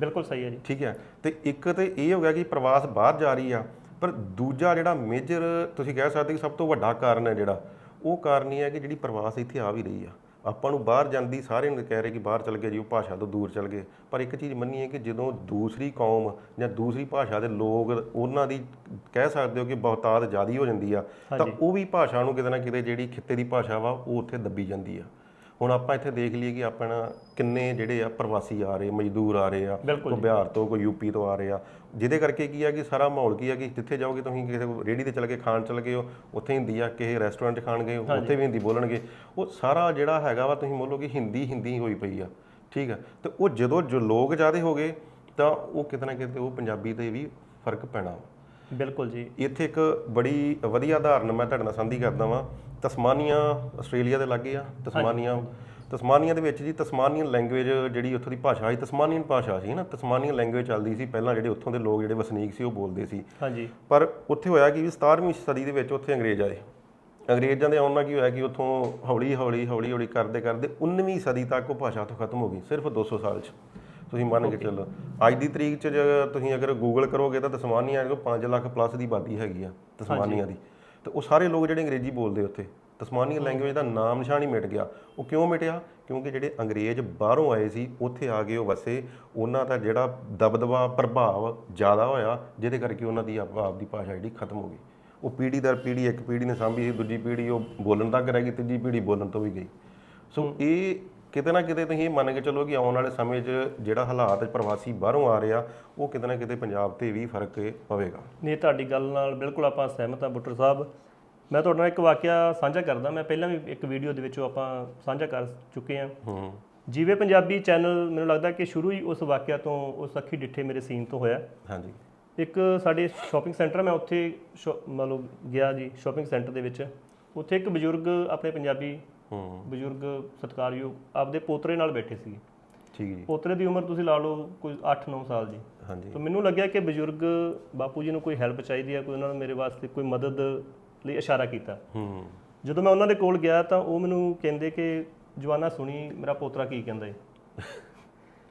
Speaker 1: ਬਿਲਕੁਲ ਸਹੀ ਹੈ ਜੀ।
Speaker 2: ਠੀਕ ਹੈ ਤੇ ਇੱਕ ਤੇ ਇਹ ਹੋ ਗਿਆ ਕਿ ਪ੍ਰਵਾਸ ਬਾਹਰ ਜਾ ਰਹੀ ਆ ਪਰ ਦੂਜਾ ਜਿਹੜਾ ਮੇਜਰ ਤੁਸੀਂ ਕਹਿ ਸਕਦੇ ਕਿ ਸਭ ਤੋਂ ਵੱਡਾ ਕਾਰਨ ਹੈ ਜਿਹੜਾ ਉਹ ਕਾਰਨ ਇਹ ਹੈ ਕਿ ਜਿਹੜੀ ਪ੍ਰਵਾਸ ਇੱਥੇ ਆ ਵੀ ਰਹੀ ਆ। ਆਪਾਂ ਨੂੰ ਬਾਹਰ ਜਾਂਦੀ ਸਾਰੇ ਨੂੰ ਕਹਿ ਰਹੇ ਕਿ ਬਾਹਰ ਚਲ ਗਏ ਜੀ ਉਹ ਭਾਸ਼ਾ ਤੋਂ ਦੂਰ ਚਲ ਗਏ। ਪਰ ਇੱਕ ਚੀਜ਼ ਮੰਨੀਏ ਕਿ ਜਦੋਂ ਦੂਸਰੀ ਕੌਮ ਜਾਂ ਦੂਸਰੀ ਭਾਸ਼ਾ ਦੇ ਲੋਕ ਉਹਨਾਂ ਦੀ ਕਹਿ ਸਕਦੇ ਹੋ ਕਿ ਬਹੁਤਾਤ ਜ਼ਿਆਦੀ ਹੋ ਜਾਂਦੀ ਆ ਤਾਂ ਉਹ ਵੀ ਭਾਸ਼ਾ ਨੂੰ ਕਿਤੇ ਨਾ ਕਿਤੇ ਜਿਹੜੀ ਖਿੱਤੇ ਦੀ ਭਾਸ਼ਾ ਵਾ ਉਹ ਉੱਥੇ ਦੱਬੀ ਜਾਂਦੀ ਆ। ਹੁਣ ਆਪਾਂ ਇੱਥੇ ਦੇਖ ਲਈਏ ਕਿ ਆਪਣਾ ਕਿੰਨੇ ਜਿਹੜੇ ਆ ਪ੍ਰਵਾਸੀ ਆ ਰਹੇ ਮਜ਼ਦੂਰ ਆ ਰਹੇ ਆ ਕੋਈ ਬਿਹਾਰ ਤੋਂ ਕੋਈ ਯੂਪੀ ਤੋਂ ਆ ਰਹੇ ਆ। ਜਿਹਦੇ ਕਰਕੇ ਕੀ ਆ ਕਿ ਸਾਰਾ ਮਾਹੌਲ ਕੀ ਆ ਕਿ ਜਿੱਥੇ ਜਾਓਗੇ ਤੁਸੀਂ ਕਿਸੇ ਰੇੜੀ ਤੇ ਚਲ ਕੇ ਖਾਣ ਚਲ ਗਏ ਹੋ ਉੱਥੇ ਹਿੰਦੀ ਆ ਕਿਸੇ ਰੈਸਟੋਰੈਂਟ 'ਚ ਖਾਣ ਗਏ ਹੋ ਉੱਥੇ ਵੀ ਹਿੰਦੀ ਬੋਲਣਗੇ। ਉਹ ਸਾਰਾ ਜਿਹੜਾ ਹੈਗਾ ਵਾ ਤੁਸੀਂ ਬੋਲੋ ਕਿ ਹਿੰਦੀ ਹਿੰਦੀ ਹੋਈ ਪਈ ਆ ਠੀਕ ਆ। ਤੇ ਉਹ ਜਦੋਂ ਜੋ ਲੋਕ ਜ਼ਿਆਦੇ ਹੋ ਗਏ ਤਾਂ ਉਹ ਕਿਤੇ ਨਾ ਕਿਤੇ ਉਹ ਪੰਜਾਬੀ ਤੇ ਵੀ ਫ਼ਰਕ ਪੈਣਾ ਵਾ।
Speaker 1: ਬਿਲਕੁਲ ਜੀ।
Speaker 2: ਇੱਥੇ ਇੱਕ ਬੜੀ ਵਧੀਆ ਉਦਾਹਰਨ ਮੈਂ ਤੁਹਾਡੇ ਨਾਲ ਸਾਂਝੀ ਕਰਦਾ ਵਾਂ। ਤਸਮਾਨੀਆ ਆਸਟ੍ਰੇਲੀਆ ਦੇ ਲਾਗੇ ਆ। ਤਸਮਾਨੀਆ ਤਸਮਾਨੀਆ ਦੇ ਵਿੱਚ ਜੀ ਤਸਮਾਨੀਅਨ ਲੈਂਗੁਏਜ ਜਿਹੜੀ ਉੱਥੋਂ ਦੀ ਭਾਸ਼ਾ ਸੀ ਤਸਮਾਨੀਅਨ ਭਾਸ਼ਾ ਸੀ ਨਾ ਤਸਮਾਨੀਅਨ ਲੈਂਗੁਏਜ ਚੱਲਦੀ ਸੀ। ਪਹਿਲਾਂ ਜਿਹੜੇ ਉੱਥੋਂ ਦੇ ਲੋਕ ਜਿਹੜੇ ਵਸਨੀਕ ਸੀ ਉਹ ਬੋਲਦੇ ਸੀ।
Speaker 1: ਹਾਂਜੀ।
Speaker 2: ਪਰ ਉੱਥੇ ਹੋਇਆ ਕਿ 17ਵੀਂ ਸਦੀ ਦੇ ਵਿੱਚ ਉੱਥੇ ਅੰਗਰੇਜ਼ ਆਏ। ਅੰਗਰੇਜ਼ਾਂ ਦੇ ਆਉਣ ਨਾਲ ਕੀ ਹੋਇਆ ਕਿ ਉੱਥੋਂ ਹੌਲੀ ਹੌਲੀ ਹੌਲੀ ਹੌਲੀ ਕਰਦੇ ਕਰਦੇ 19ਵੀਂ ਸਦੀ ਤੱਕ ਉਹ ਭਾਸ਼ਾ ਤੋਂ ਖਤਮ ਹੋ ਗਈ ਸਿਰਫ 200 ਸਾਲ 'ਚ। ਤੁਸੀਂ ਮੰਨ ਕੇ ਚੱਲੋ। ਅੱਜ ਦੀ ਤਰੀਕ 'ਚ ਜੇ ਤੁਸੀਂ ਅਗਰ ਗੂਗਲ ਕਰੋਗੇ ਤਾਂ ਤਸਮਾਨੀਆ ਕੋ 5 ਲੱਖ ਪਲੱਸ ਦੀ ਆਬਾਦੀ ਹੈਗੀ ਆ ਤਸਮਾਨੀਆ ਦੀ। ਤੇ ਉਹ ਸਾਰੇ ਲੋਕ ਜਿਹੜੇ ਅੰਗਰੇਜ਼ੀ ਬੋਲਦੇ ਉੱਥੇ ਤਸਮਾਨੀਆ ਲੈਂਗੁਏਜ ਦਾ ਨਾਮ ਨਿਸ਼ਾਨ ਹੀ ਮਿਟ ਗਿਆ। ਉਹ ਕਿਉਂ ਮਿਟਿਆ? ਕਿਉਂਕਿ ਜਿਹੜੇ ਅੰਗਰੇਜ਼ ਬਾਹਰੋਂ ਆਏ ਸੀ ਉੱਥੇ ਆ ਕੇ ਉਹ ਵਸੇ। ਉਹਨਾਂ ਦਾ ਜਿਹੜਾ ਦਬਦਬਾ ਪ੍ਰਭਾਵ ਜ਼ਿਆਦਾ ਹੋਇਆ ਜਿਹਦੇ ਕਰਕੇ ਉਹਨਾਂ ਦੀ ਆਪ ਆਪ ਦੀ ਭਾਸ਼ਾ ਜਿਹੜੀ ਖਤਮ ਹੋ ਗਈ। ਉਹ ਪੀੜ੍ਹੀ ਦਰ ਪੀੜ੍ਹੀ ਇੱਕ ਪੀੜ੍ਹੀ ਨੇ ਸਾਂਭੀ ਸੀ ਦੂਜੀ ਪੀੜ੍ਹੀ ਉਹ ਬੋਲਣ ਤੱਕ ਰਹਿ ਗਈ ਤੀਜੀ ਪੀੜ੍ਹੀ ਬੋਲਣ ਤੋਂ ਵੀ ਗਈ। ਸੋ ਇਹ ਕਿਤੇ ਨਾ ਕਿਤੇ ਤੁਸੀਂ ਇਹ ਮੰਨ ਕੇ ਚੱਲੋ ਕਿ ਆਉਣ ਵਾਲੇ ਸਮੇਂ 'ਚ ਜਿਹੜਾ ਹਾਲਾਤ ਪ੍ਰਵਾਸੀ ਬਾਹਰੋਂ ਆ ਰਿਹਾ ਉਹ ਕਿਤੇ ਨਾ ਕਿਤੇ ਪੰਜਾਬ ਤੇ ਵੀ ਫ਼ਰਕ ਪਵੇਗਾ।
Speaker 1: ਨਹੀਂ ਤੁਹਾਡੀ ਗੱਲ ਨਾਲ ਬਿਲਕੁਲ ਆਪਾਂ ਸਹਿਮਤ ਹਾਂ ਬੁੱਟਰ ਸਾਹਿਬ। ਮੈਂ ਤੁਹਾਡੇ ਨਾਲ ਇੱਕ ਵਾਕਿਆ ਸਾਂਝਾ ਕਰਦਾ ਮੈਂ ਪਹਿਲਾਂ ਵੀ ਇੱਕ ਵੀਡੀਓ ਦੇ ਵਿੱਚ ਉਹ ਆਪਾਂ ਸਾਂਝਾ ਕਰ ਚੁੱਕੇ ਹਾਂ।
Speaker 2: ਹੂੰ।
Speaker 1: ਜੀਵੇ ਪੰਜਾਬੀ ਚੈਨਲ ਮੈਨੂੰ ਲੱਗਦਾ ਕਿ ਸ਼ੁਰੂ ਹੀ ਉਸ ਵਾਕਿਆ ਤੋਂ ਉਸ ਅੱਖੀ ਡਿੱਠੇ ਮੇਰੇ ਸੀਨ ਤੋਂ ਹੋਇਆ।
Speaker 2: ਹਾਂਜੀ।
Speaker 1: ਇੱਕ ਸਾਡੇ ਸ਼ਾਪਿੰਗ ਸੈਂਟਰ ਮੈਂ ਉੱਥੇ ਲਓ ਗਿਆ ਜੀ ਸ਼ਾਪਿੰਗ ਸੈਂਟਰ ਦੇ ਵਿੱਚ। ਉੱਥੇ ਇੱਕ ਬਜ਼ੁਰਗ ਆਪਣੇ ਪੰਜਾਬੀ ਬਜ਼ੁਰਗ ਸਤਿਕਾਰਯੋਗ ਆਪਦੇ ਪੋਤਰੇ ਨਾਲ ਬੈਠੇ ਸੀ
Speaker 2: ਠੀਕ ਜੀ।
Speaker 1: ਪੋਤਰੇ ਦੀ ਉਮਰ ਤੁਸੀਂ ਲਾ ਲਓ ਕੋਈ 8-9 ਸਾਲ ਜੀ।
Speaker 2: ਹਾਂਜੀ।
Speaker 1: ਤਾਂ ਮੈਨੂੰ ਲੱਗਿਆ ਕਿ ਬਜ਼ੁਰਗ ਬਾਪੂ ਜੀ ਨੂੰ ਕੋਈ ਹੈਲਪ ਚਾਹੀਦੀ ਹੈ ਕੋਈ ਉਹਨਾਂ ਨੂੰ ਮੇਰੇ ਵਾਸਤੇ ਕੋਈ ਮਦਦ ਲਈ ਇਸ਼ਾਰਾ ਕੀਤਾ।
Speaker 2: ਹੂੰ।
Speaker 1: ਜਦੋਂ ਮੈਂ ਉਹਨਾਂ ਦੇ ਕੋਲ ਗਿਆ ਤਾਂ ਉਹ ਮੈਨੂੰ ਕਹਿੰਦੇ ਕਿ ਜਵਾਨਾ ਸੁਣੀ ਮੇਰਾ ਪੋਤਰਾ ਕੀ ਕਹਿੰਦਾ ਏ?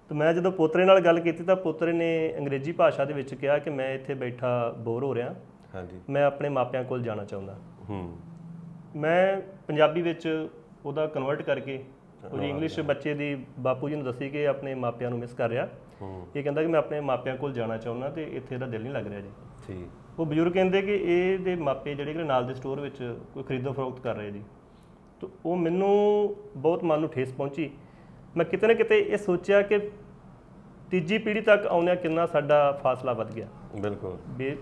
Speaker 1: ਤਾਂ ਮੈਂ ਜਦੋਂ ਪੋਤਰੇ ਨਾਲ ਗੱਲ ਕੀਤੀ ਤਾਂ ਪੋਤਰੇ ਨੇ ਅੰਗਰੇਜ਼ੀ ਭਾਸ਼ਾ ਦੇ ਵਿੱਚ ਕਿਹਾ ਕਿ ਮੈਂ ਇੱਥੇ ਬੈਠਾ ਬੋਰ ਹੋ ਰਿਹਾ।
Speaker 2: ਹਾਂਜੀ।
Speaker 1: ਮੈਂ ਆਪਣੇ ਮਾਪਿਆਂ ਕੋਲ ਜਾਣਾ ਚਾਹੁੰਦਾ।
Speaker 2: ਹੂੰ।
Speaker 1: ਮੈਂ ਪੰਜਾਬੀ ਵਿੱਚ ਉਹਦਾ ਕਨਵਰਟ ਕਰਕੇ ਉਹਦੀ ਇੰਗਲਿਸ਼ ਬੱਚੇ ਦੀ ਬਾਪੂ ਜੀ ਨੂੰ ਦੱਸੀ ਕਿ ਆਪਣੇ ਮਾਪਿਆਂ ਨੂੰ ਮਿਸ ਕਰ ਰਿਹਾ। ਇਹ ਕਹਿੰਦਾ ਕਿ ਮੈਂ ਆਪਣੇ ਮਾਪਿਆਂ ਕੋਲ ਜਾਣਾ ਚਾਹੁੰਦਾ ਤੇ ਇੱਥੇ ਦਾ ਦਿਲ ਨਹੀਂ ਲੱਗ ਰਿਹਾ ਜੀ।
Speaker 2: ਠੀਕ।
Speaker 1: ਉਹ ਬਜ਼ੁਰਗ ਕਹਿੰਦੇ ਕਿ ਇਹਦੇ ਮਾਪੇ ਜਿਹੜੇ ਕਿ ਨਾਲ ਦੇ ਸਟੋਰ ਵਿੱਚ ਕੋਈ ਖਰੀਦੋ ਫਰੋਖਤ ਕਰ ਰਹੇ ਜੀ। ਤਾਂ ਉਹ ਮੈਨੂੰ ਬਹੁਤ ਮਨ ਨੂੰ ਠੇਸ ਪਹੁੰਚੀ। ਮੈਂ ਕਿਤੇ ਨਾ ਕਿਤੇ ਇਹ ਸੋਚਿਆ ਕਿ ਤੀਜੀ ਪੀੜ੍ਹੀ ਤੱਕ ਆਉਂਦਿਆਂ ਕਿੰਨਾ ਸਾਡਾ ਫਾਸਲਾ ਵੱਧ ਗਿਆ।
Speaker 2: ਬਿਲਕੁਲ।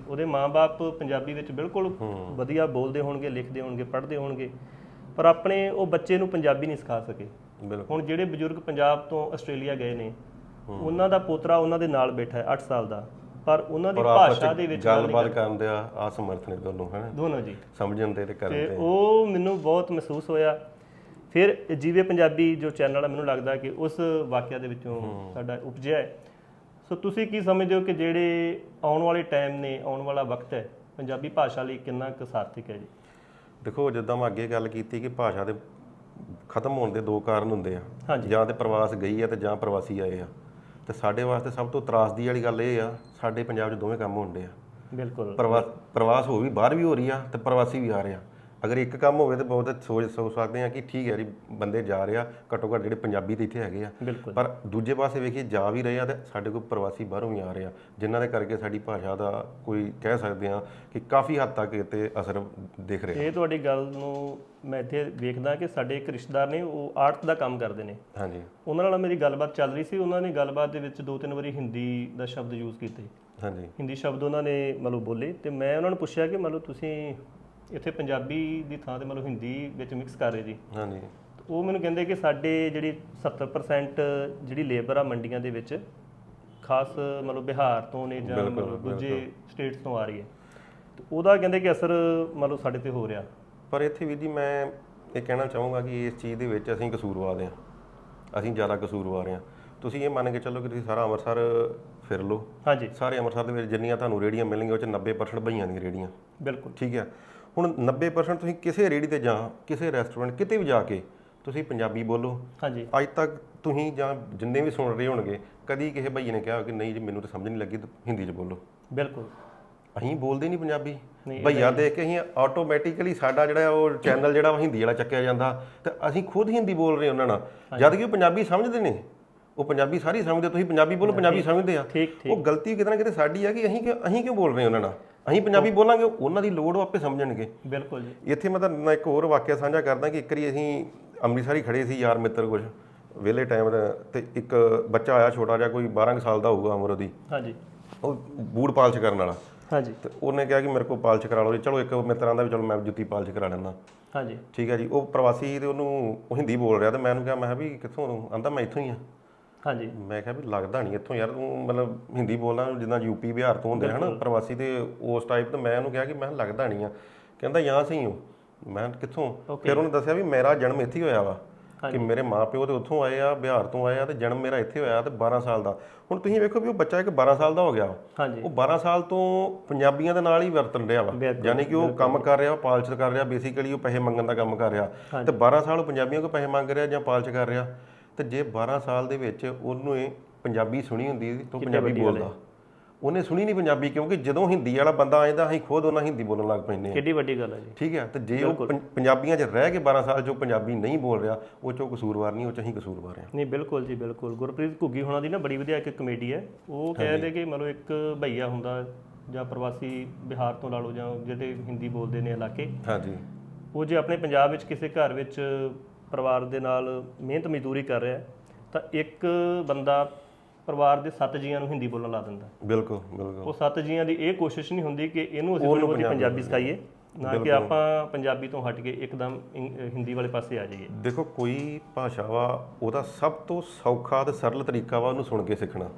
Speaker 1: ਉਹਦੇ ਮਾਪੇ ਪੰਜਾਬੀ ਵਿੱਚ ਬਿਲਕੁਲ ਵਧੀਆ ਬੋਲਦੇ ਹੋਣਗੇ ਲਿਖਦੇ ਹੋਣਗੇ ਪੜ੍ਹਦੇ ਹੋਣਗੇ। ਪਰ ਆਪਣੇ ਉਹ ਬੱਚੇ ਨੂੰ ਪੰਜਾਬੀ ਨਹੀਂ ਸਿਖਾ ਸਕੇ।
Speaker 2: ਬਿਲਕੁਲ।
Speaker 1: ਹੁਣ ਜਿਹੜੇ ਬਜ਼ੁਰਗ ਪੰਜਾਬ ਤੋਂ ਆਸਟ੍ਰੇਲੀਆ ਗਏ ਨੇ ਉਹਨਾਂ ਦਾ ਪੋਤਰਾ ਉਹਨਾਂ ਦੇ ਨਾਲ ਬੈਠਾ ਹੈ 8 ਸਾਲ ਦਾ। ਪਰ ਉਹਨਾਂ ਦੀ ਭਾਸ਼ਾ ਦੇ ਵਿੱਚ ਗੱਲ
Speaker 2: ਗੱਲਬਾਤ ਕਰਨ ਦੇ ਆ ਸਮਰਥ ਨੇ ਦੋਨੋਂ ਹੈ
Speaker 1: ਦੋਨੋਂ ਜੀ।
Speaker 2: ਸਮਝਣ ਦੇ ਤੇ ਕਰਨ
Speaker 1: ਤੇ ਉਹ ਮੈਨੂੰ ਬਹੁਤ ਮਹਿਸੂਸ ਹੋਇਆ। ਫਿਰ ਜੀਵੇ ਪੰਜਾਬੀ ਜੋ ਚੈਨਲ ਆ ਮੈਨੂੰ ਲੱਗਦਾ ਕਿ ਉਸ ਵਾਕਿਆ ਦੇ ਵਿੱਚੋਂ ਸਾਡਾ ਉਪਜਿਆ ਹੈ। ਸੋ ਤੁਸੀਂ ਕੀ ਸਮਝਦੇ ਹੋ ਕਿ ਜਿਹੜੇ ਆਉਣ ਵਾਲੇ ਟਾਈਮ ਨੇ ਆਉਣ ਵਾਲਾ ਵਕਤ ਹੈ ਪੰਜਾਬੀ ਭਾਸ਼ਾ ਲਈ ਕਿੰਨਾ ਕੁ ਸਾਰਥਿਕ ਹੈ ਜੀ?
Speaker 2: ਦੇਖੋ ਜਿੱਦਾਂ ਮੈਂ ਅੱਗੇ ਗੱਲ ਕੀਤੀ ਕਿ ਭਾਸ਼ਾ ਦੇ ਖਤਮ ਹੋਣ ਦੇ ਦੋ ਕਾਰਨ ਹੁੰਦੇ ਆ। ਜਾਂ ਤੇ ਪ੍ਰਵਾਸ ਗਈ ਆ ਤੇ ਜਾਂ ਪ੍ਰਵਾਸੀ ਆਏ ਆ। ਤੇ ਸਾਡੇ ਵਾਸਤੇ ਸਭ ਤੋਂ ਤਰਾਸਦੀ ਵਾਲੀ ਗੱਲ ਇਹ ਆ ਸਾਡੇ ਪੰਜਾਬ 'ਚ ਦੋਵੇਂ ਕੰਮ ਹੁੰਦੇ ਆ।
Speaker 1: ਬਿਲਕੁਲ।
Speaker 2: ਪ੍ਰਵਾਸ ਪ੍ਰਵਾਸ ਹੋ ਵੀ ਬਾਹਰ ਵੀ ਹੋ ਰਹੀ ਆ ਤੇ ਪ੍ਰਵਾਸੀ ਵੀ ਆ ਰਹੇ ਆ। ਅਗਰ ਇੱਕ ਕੰਮ ਹੋਵੇ ਤੇ ਬਹੁਤ ਸੋਚ ਸੋਚ ਸਕਦੇ ਆ ਕਿ ਠੀਕ ਹੈ ਜੀ ਬੰਦੇ ਜਾ ਰਹੇ ਆ ਘੱਟੋ ਘੱਟ ਜਿਹੜੇ ਪੰਜਾਬੀ ਤੇ ਇੱਥੇ ਹੈਗੇ ਆ।
Speaker 1: ਬਿਲਕੁਲ।
Speaker 2: ਪਰ ਦੂਜੇ ਪਾਸੇ ਵੇਖੀਏ ਜਾ ਵੀ ਰਹੇ ਆ ਤੇ ਸਾਡੇ ਕੋਲ ਪ੍ਰਵਾਸੀ ਬਾਹਰੋਂ ਵੀ ਆ ਰਹੇ ਆ ਜਿਨ੍ਹਾਂ ਦੇ ਕਰਕੇ ਸਾਡੀ ਭਾਸ਼ਾ ਦਾ ਕੋਈ ਕਹਿ ਸਕਦੇ ਆ ਕਿ ਕਾਫੀ ਹੱਦ ਤੱਕ ਇੱਥੇ ਅਸਰ ਦਿਖ ਰਿਹਾ।
Speaker 1: ਇਹ ਤੁਹਾਡੀ ਗੱਲ ਨੂੰ ਮੈਂ ਇੱਥੇ ਵੇਖਦਾ ਕਿ ਸਾਡੇ ਇੱਕ ਰਿਸ਼ਤੇਦਾਰ ਨੇ ਉਹ ਆਰਟ ਦਾ ਕੰਮ ਕਰਦੇ ਨੇ।
Speaker 2: ਹਾਂਜੀ।
Speaker 1: ਉਹਨਾਂ ਨਾਲ ਮੇਰੀ ਗੱਲਬਾਤ ਚੱਲ ਰਹੀ ਸੀ ਉਹਨਾਂ ਨੇ ਗੱਲਬਾਤ ਦੇ ਵਿੱਚ ਦੋ ਤਿੰਨ ਵਾਰੀ ਹਿੰਦੀ ਦਾ ਸ਼ਬਦ ਯੂਜ਼ ਕੀਤੇ।
Speaker 2: ਹਾਂਜੀ।
Speaker 1: ਹਿੰਦੀ ਸ਼ਬਦ ਉਹਨਾਂ ਨੇ ਮਤਲਬ ਬੋਲੇ ਤੇ ਮੈਂ ਉਹਨਾਂ ਨੂੰ ਪੁੱਛਿਆ ਕਿ ਮਤਲਬ ਤੁਸੀਂ ਇੱਥੇ ਪੰਜਾਬੀ ਦੀ ਥਾਂ ਤੇ ਮਤਲਬ ਹਿੰਦੀ ਵਿੱਚ ਮਿਕਸ ਕਰ ਰਹੇ ਜੀ।
Speaker 2: ਹਾਂਜੀ।
Speaker 1: ਤੇ ਉਹ ਮੈਨੂੰ ਕਹਿੰਦੇ ਕਿ ਸਾਡੇ ਜਿਹੜੀ 70% ਜਿਹੜੀ ਲੇਬਰ ਆ ਮੰਡੀਆਂ ਦੇ ਵਿੱਚ ਖਾਸ ਮਤਲਬ ਬਿਹਾਰ ਤੋਂ ਨੇ ਜਾਂ ਮਤਲਬ ਦੂਜੇ ਸਟੇਟਸ ਤੋਂ ਆ ਰਹੀ ਹੈ। ਤੇ ਉਹਦਾ ਕਹਿੰਦੇ ਕਿ ਅਸਰ ਮਤਲਬ ਸਾਡੇ ਤੇ ਹੋ ਰਿਹਾ।
Speaker 2: ਪਰ ਇੱਥੇ ਵੀ ਜੀ ਮੈਂ ਇਹ ਕਹਿਣਾ ਚਾਹੂੰਗਾ ਕਿ ਇਸ ਚੀਜ਼ ਦੇ ਵਿੱਚ ਅਸੀਂ ਕਸੂਰਵਾਦ ਹਾਂ। ਅਸੀਂ ਜ਼ਿਆਦਾ ਕਸੂਰਵਾਰ ਆ ਤੁਸੀਂ ਇਹ ਮੰਨ ਕੇ ਚੱਲੋ ਕਿ ਤੁਸੀਂ ਸਾਰਾ ਅੰਮ੍ਰਿਤਸਰ ਫਿਰ ਲਓ।
Speaker 1: ਹਾਂਜੀ।
Speaker 2: ਸਾਰੇ ਅੰਮ੍ਰਿਤਸਰ ਦੇ ਵਿੱਚ ਜਿੰਨੀਆਂ ਤੁਹਾਨੂੰ ਰੇੜੀਆਂ ਮਿਲਣਗੀਆਂ ਉਹ ਚ 90% ਬਈਆਂ ਦੀਆਂ ਰੇੜੀਆਂ
Speaker 1: ਬਿਲਕੁਲ।
Speaker 2: ਠੀਕ ਹੈ। ਹੁਣ 90% ਤੁਸੀਂ ਕਿਸੇ ਰੇੜੀ ਤੇ ਜਾਂ ਕਿਸੇ ਰੈਸਟੋਰੈਂਟ ਕਿਤੇ ਵੀ ਜਾ ਕੇ ਤੁਸੀਂ ਪੰਜਾਬੀ ਬੋਲੋ।
Speaker 1: ਹਾਂਜੀ।
Speaker 2: ਅੱਜ ਤੱਕ ਤੁਸੀਂ ਜਾਂ ਜਿੰਨੇ ਵੀ ਸੁਣ ਰਹੇ ਹੋਣਗੇ ਕਦੀ ਕਿਸੇ ਭਈਏ ਨੇ ਕਿਹਾ ਕਿ ਨਹੀਂ ਜੀ ਮੈਨੂੰ ਤਾਂ ਸਮਝ ਨਹੀਂ ਲੱਗੀ ਹਿੰਦੀ 'ਚ ਬੋਲੋ।
Speaker 1: ਬਿਲਕੁਲ।
Speaker 2: ਅਸੀਂ ਬੋਲਦੇ ਨਹੀਂ ਪੰਜਾਬੀ। ਭਈਆ ਦੇਖ ਕੇ ਅਸੀਂ ਆਟੋਮੈਟਿਕਲੀ ਸਾਡਾ ਜਿਹੜਾ ਉਹ ਚੈਨਲ ਜਿਹੜਾ ਉਹ ਹਿੰਦੀ ਵਾਲਾ ਚੱਕਿਆ ਜਾਂਦਾ। ਤੇ ਅਸੀਂ ਖੁਦ ਹਿੰਦੀ ਬੋਲ ਰਹੇ ਉਹਨਾਂ ਨਾਲ। ਜਦ ਕਿ ਉਹ ਪੰਜਾਬੀ ਸਮਝਦੇ ਨੇ। ਉਹ ਪੰਜਾਬੀ ਸਾਰੀ ਸਮਝਦੇ ਤੁਸੀਂ ਪੰਜਾਬੀ ਬੋਲੋ ਪੰਜਾਬੀ ਸਮਝਦੇ ਆ। ਉਹ ਗਲਤੀ ਕਿਤੇ ਨਾ ਕਿਤੇ ਸਾਡੀ ਆ ਕਿ ਅਸੀਂ ਕਿਉਂ ਅਸੀਂ ਕਿਉਂ ਬੋਲ ਰਹੇ ਉਹਨਾਂ ਨਾਲ? ਅਸੀਂ ਪੰਜਾਬੀ ਬੋਲਾਂਗੇ ਉਹਨਾਂ ਦੀ ਲੋੜ ਉਹ ਆਪੇ ਸਮਝਣਗੇ।
Speaker 1: ਬਿਲਕੁਲ ਜੀ।
Speaker 2: ਇੱਥੇ ਮੈਂ ਤੁਹਾਨੂੰ ਨਾਲ ਇੱਕ ਹੋਰ ਵਾਕਿਆ ਸਾਂਝਾ ਕਰਦਾ ਕਿ ਇੱਕ ਵਾਰੀ ਅਸੀਂ ਅੰਮ੍ਰਿਤਸਰ ਹੀ ਖੜੇ ਸੀ ਯਾਰ ਮਿੱਤਰ ਕੁਝ ਵਿਹਲੇ ਟਾਈਮ ਤੇ ਇੱਕ ਬੱਚਾ ਆਇਆ ਛੋਟਾ ਜਿਹਾ ਕੋਈ 12 ਕੁ ਸਾਲ ਦਾ ਹੋਊਗਾ ਉਮਰ ਉਹਦੀ।
Speaker 1: ਹਾਂਜੀ।
Speaker 2: ਉਹ ਬੂਟ ਪਾਲਿਸ਼ ਕਰਨ ਵਾਲਾ।
Speaker 1: ਹਾਂਜੀ।
Speaker 2: ਤੇ ਉਹਨੇ ਕਿਹਾ ਕਿ ਮੇਰੇ ਕੋਲ ਪਾਲਿਸ਼ ਕਰਾ ਲਓ ਚਲੋ ਇੱਕ ਮਿੱਤਰਾਂ ਦਾ ਵੀ ਚਲੋ ਮੈਂ ਜੁੱਤੀ ਪਾਲਿਸ਼ ਕਰਾ ਲੈਂਦਾ।
Speaker 1: ਹਾਂਜੀ।
Speaker 2: ਠੀਕ ਹੈ ਜੀ ਉਹ ਪ੍ਰਵਾਸੀ ਤੇ ਉਹਨੂੰ ਉਹ ਹਿੰਦੀ ਬੋਲ ਰਿਹਾ ਤੇ ਮੈਂ ਉਹਨੂੰ ਕਿਹਾ ਮੈਂ ਕਿਹਾ ਵੀ ਕਿੱਥੋਂ ਤੂੰ ਆਂਦਾ ਮੈਂ ਇੱਥੋਂ ਹੀ ਆ
Speaker 1: ਹਾਂਜੀ।
Speaker 2: ਮੈਂ ਕਿਹਾ ਵੀ ਲੱਗਦਾ ਨਹੀਂ ਇੱਥੋਂ ਯਾਰ ਤੂੰ ਮਤਲਬ ਹਿੰਦੀ ਬੋਲਦਾ ਜਿੱਦਾਂ ਯੂਪੀ ਬਿਹਾਰ ਤੋਂ ਹੁੰਦੇ ਹਨ ਪ੍ਰਵਾਸੀ ਤੇ ਉਸ ਟਾਈਪ ਤੇ ਮੈਂ ਉਹਨੂੰ ਕਿਹਾ ਕਿ ਮੈਂ ਲੱਗਦਾ ਨਹੀਂ ਆ। ਕਹਿੰਦਾ ਯਹਾਂ ਸੇ ਹੀ? ਮੈਂ ਕਿੱਥੋਂ? ਫਿਰ ਉਹਨੇ ਦੱਸਿਆ ਵੀ ਮੇਰਾ ਜਨਮ ਇੱਥੇ ਹੀ ਹੋਇਆ ਵਾ ਕਿ ਮੇਰੇ ਮਾਪਿਓ ਤੇ ਉੱਥੋਂ ਆਏ ਆ ਬਿਹਾਰ ਤੋਂ ਆਏ ਆ ਤੇ ਜਨਮ ਮੇਰਾ ਇੱਥੇ ਹੋਇਆ ਤੇ 12 ਸਾਲ ਦਾ। ਹੁਣ ਤੁਸੀਂ ਵੇਖੋ ਵੀ ਉਹ ਬੱਚਾ ਇੱਕ 12 ਸਾਲ ਦਾ ਹੋ ਗਿਆ ਉਹ 12 ਸਾਲ ਤੋਂ ਪੰਜਾਬੀਆਂ ਦੇ ਨਾਲ ਹੀ ਵਰਤਨ ਰਿਹਾ ਵਾ। ਯਾਨੀ ਕਿ ਉਹ ਕੰਮ ਕਰ ਰਿਹਾ ਪਾਲਚ ਕਰ ਰਿਹਾ ਬੇਸਿਕਲੀ ਉਹ ਪੈਸੇ ਮੰਗਣ ਦਾ ਕੰਮ ਕਰ ਰਿਹਾ। ਤੇ 12 ਸਾਲ ਉਹ ਪੰਜਾਬੀਆਂ ਕੋਲ ਪੈਸੇ ਮੰਗ ਰਿਹਾ ਜਾਂ ਪਾਲਚ ਕਰ ਰਿਹਾ? ਤੇ ਜੇ 12 ਸਾਲ ਦੇ ਵਿੱਚ ਉਹਨੂੰ ਇਹ ਪੰਜਾਬੀ ਸੁਣੀ ਹੁੰਦੀ ਤਾਂ ਉਹ ਪੰਜਾਬੀ ਬੋਲਦਾ। ਉਹਨੇ ਸੁਣੀ ਨਹੀਂ ਪੰਜਾਬੀ ਕਿਉਂਕਿ ਜਦੋਂ ਹਿੰਦੀ ਵਾਲਾ ਬੰਦਾ ਆਇਂਦਾ ਅਸੀਂ ਖੁਦ ਉਹਨਾਂ ਹਿੰਦੀ ਬੋਲਣ ਲੱਗ ਪੈਂਦੇ ਹਾਂ।
Speaker 1: ਕਿੱਡੀ ਵੱਡੀ ਗੱਲ ਹੈ ਜੀ।
Speaker 2: ਠੀਕ ਹੈ ਤੇ ਜੇ ਉਹ ਪੰਜਾਬੀਆਂ 'ਚ ਰਹਿ ਕੇ 12 ਸਾਲ ਜੋ ਪੰਜਾਬੀ ਨਹੀਂ ਬੋਲ ਰਿਹਾ ਉਹ 'ਚੋਂ ਕਸੂਰਵਾਰ ਨਹੀਂ ਉਹ 'ਚ ਅਸੀਂ ਕਸੂਰਵਾਰ ਆ
Speaker 1: ਨਹੀਂ ਬਿਲਕੁਲ ਜੀ ਬਿਲਕੁਲ। ਗੁਰਪ੍ਰੀਤ ਘੁੱਗੀ ਹੋਣਾ ਦੀ ਨਾ ਬੜੀ ਵਧੀਆ ਇੱਕ ਕਮੇਡੀ ਹੈ। ਉਹ ਕਹਿੰਦੇ ਕਿ ਮਤਲਬ ਇੱਕ ਭਈਆ ਹੁੰਦਾ ਜਾਂ ਪ੍ਰਵਾਸੀ ਬਿਹਾਰ ਤੋਂ ਲਾ ਲਓ ਜਾਂ ਜਿਹੜੇ ਹਿੰਦੀ ਬੋਲਦੇ ਨੇ ਇਲਾਕੇ।
Speaker 2: ਹਾਂਜੀ।
Speaker 1: ਉਹ ਜੇ ਆਪਣੇ ਪੰਜਾਬ ਵਿੱਚ ਕਿਸੇ ਘਰ ਵਿੱਚ ਪਰਿਵਾਰ ਦੇ ਨਾਲ ਮਿਹਨਤ ਮਜ਼ਦੂਰੀ ਕਰ ਰਿਹਾ ਤਾਂ ਇੱਕ ਬੰਦਾ ਪਰਿਵਾਰ ਦੇ ਸੱਤ ਜੀਆਂ ਨੂੰ ਹਿੰਦੀ ਬੋਲਣ ਲਾ ਦਿੰਦਾ
Speaker 2: ਬਿਲਕੁਲ ਬਿਲਕੁਲ।
Speaker 1: ਉਹ ਸੱਤ ਜੀਆਂ ਦੀ ਇਹ ਕੋਸ਼ਿਸ਼ ਨਹੀਂ ਹੁੰਦੀ ਕਿ ਇਹਨੂੰ ਅਸੀਂ ਥੋੜੀ ਬਹੁਤੀ ਪੰਜਾਬੀ ਸਿਖਾਈਏ ਨਾ ਕਿ ਆਪਾਂ ਪੰਜਾਬੀ ਤੋਂ ਹਟ ਕੇ ਇੱਕਦਮ ਹਿੰਦੀ ਵਾਲੇ ਪਾਸੇ ਆ ਜਾਈਏ।
Speaker 2: ਦੇਖੋ ਕੋਈ ਭਾਸ਼ਾ ਵਾ ਉਹਦਾ ਸਭ ਤੋਂ ਸੌਖਾ ਤੇ ਸਰਲ ਤਰੀਕਾ ਵਾ ਉਹਨੂੰ ਸੁਣ ਕੇ ਸਿੱਖਣਾ।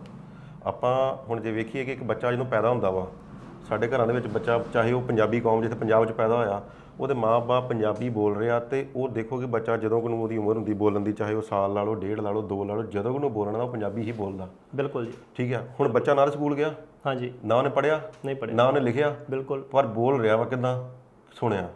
Speaker 2: ਆਪਾਂ ਹੁਣ ਜੇ ਵੇਖੀਏ ਕਿ ਇੱਕ ਬੱਚਾ ਜਦੋਂ ਪੈਦਾ ਹੁੰਦਾ ਵਾ ਸਾਡੇ ਘਰਾਂ ਦੇ ਵਿੱਚ ਬੱਚਾ ਚਾਹੇ ਉਹ ਪੰਜਾਬੀ ਕੌਮ ਜਿੱਥੇ ਪੰਜਾਬ 'ਚ ਪੈਦਾ ਹੋਇਆ ਉਹਦੇ ਮਾਪੇ ਪੰਜਾਬੀ ਬੋਲ ਰਿਹਾ ਤੇ ਉਹ ਦੇਖੋ ਕਿ ਬੱਚਾ ਜਦੋਂ ਕਿ ਨੂੰ ਉਹਦੀ ਉਮਰ ਹੁੰਦੀ ਬੋਲਣ ਦੀ ਚਾਹੇ ਉਹ ਸਾਲ ਲਾ ਲਓ ਡੇਢ ਲਾ ਲਓ ਦੋ ਲਾ ਲਓ ਜਦੋਂ ਕਿ ਉਹਨੂੰ ਬੋਲਣਾ ਉਹ ਪੰਜਾਬੀ ਹੀ ਬੋਲਦਾ।
Speaker 1: ਬਿਲਕੁਲ ਜੀ।
Speaker 2: ਠੀਕ ਹੈ ਹੁਣ ਬੱਚਾ ਨਾਲ ਸਕੂਲ ਗਿਆ?
Speaker 1: ਹਾਂਜੀ।
Speaker 2: ਨਾ ਉਹਨੇ ਪੜਿਆ
Speaker 1: ਨਹੀਂ ਪੜਿਆ
Speaker 2: ਨਾ ਉਹਨੇ ਲਿਖਿਆ?
Speaker 1: ਬਿਲਕੁਲ।
Speaker 2: ਪਰ ਬੋਲ ਰਿਹਾ ਵਾ ਕਿਦਾਂ? ਸੁਣਿਆ।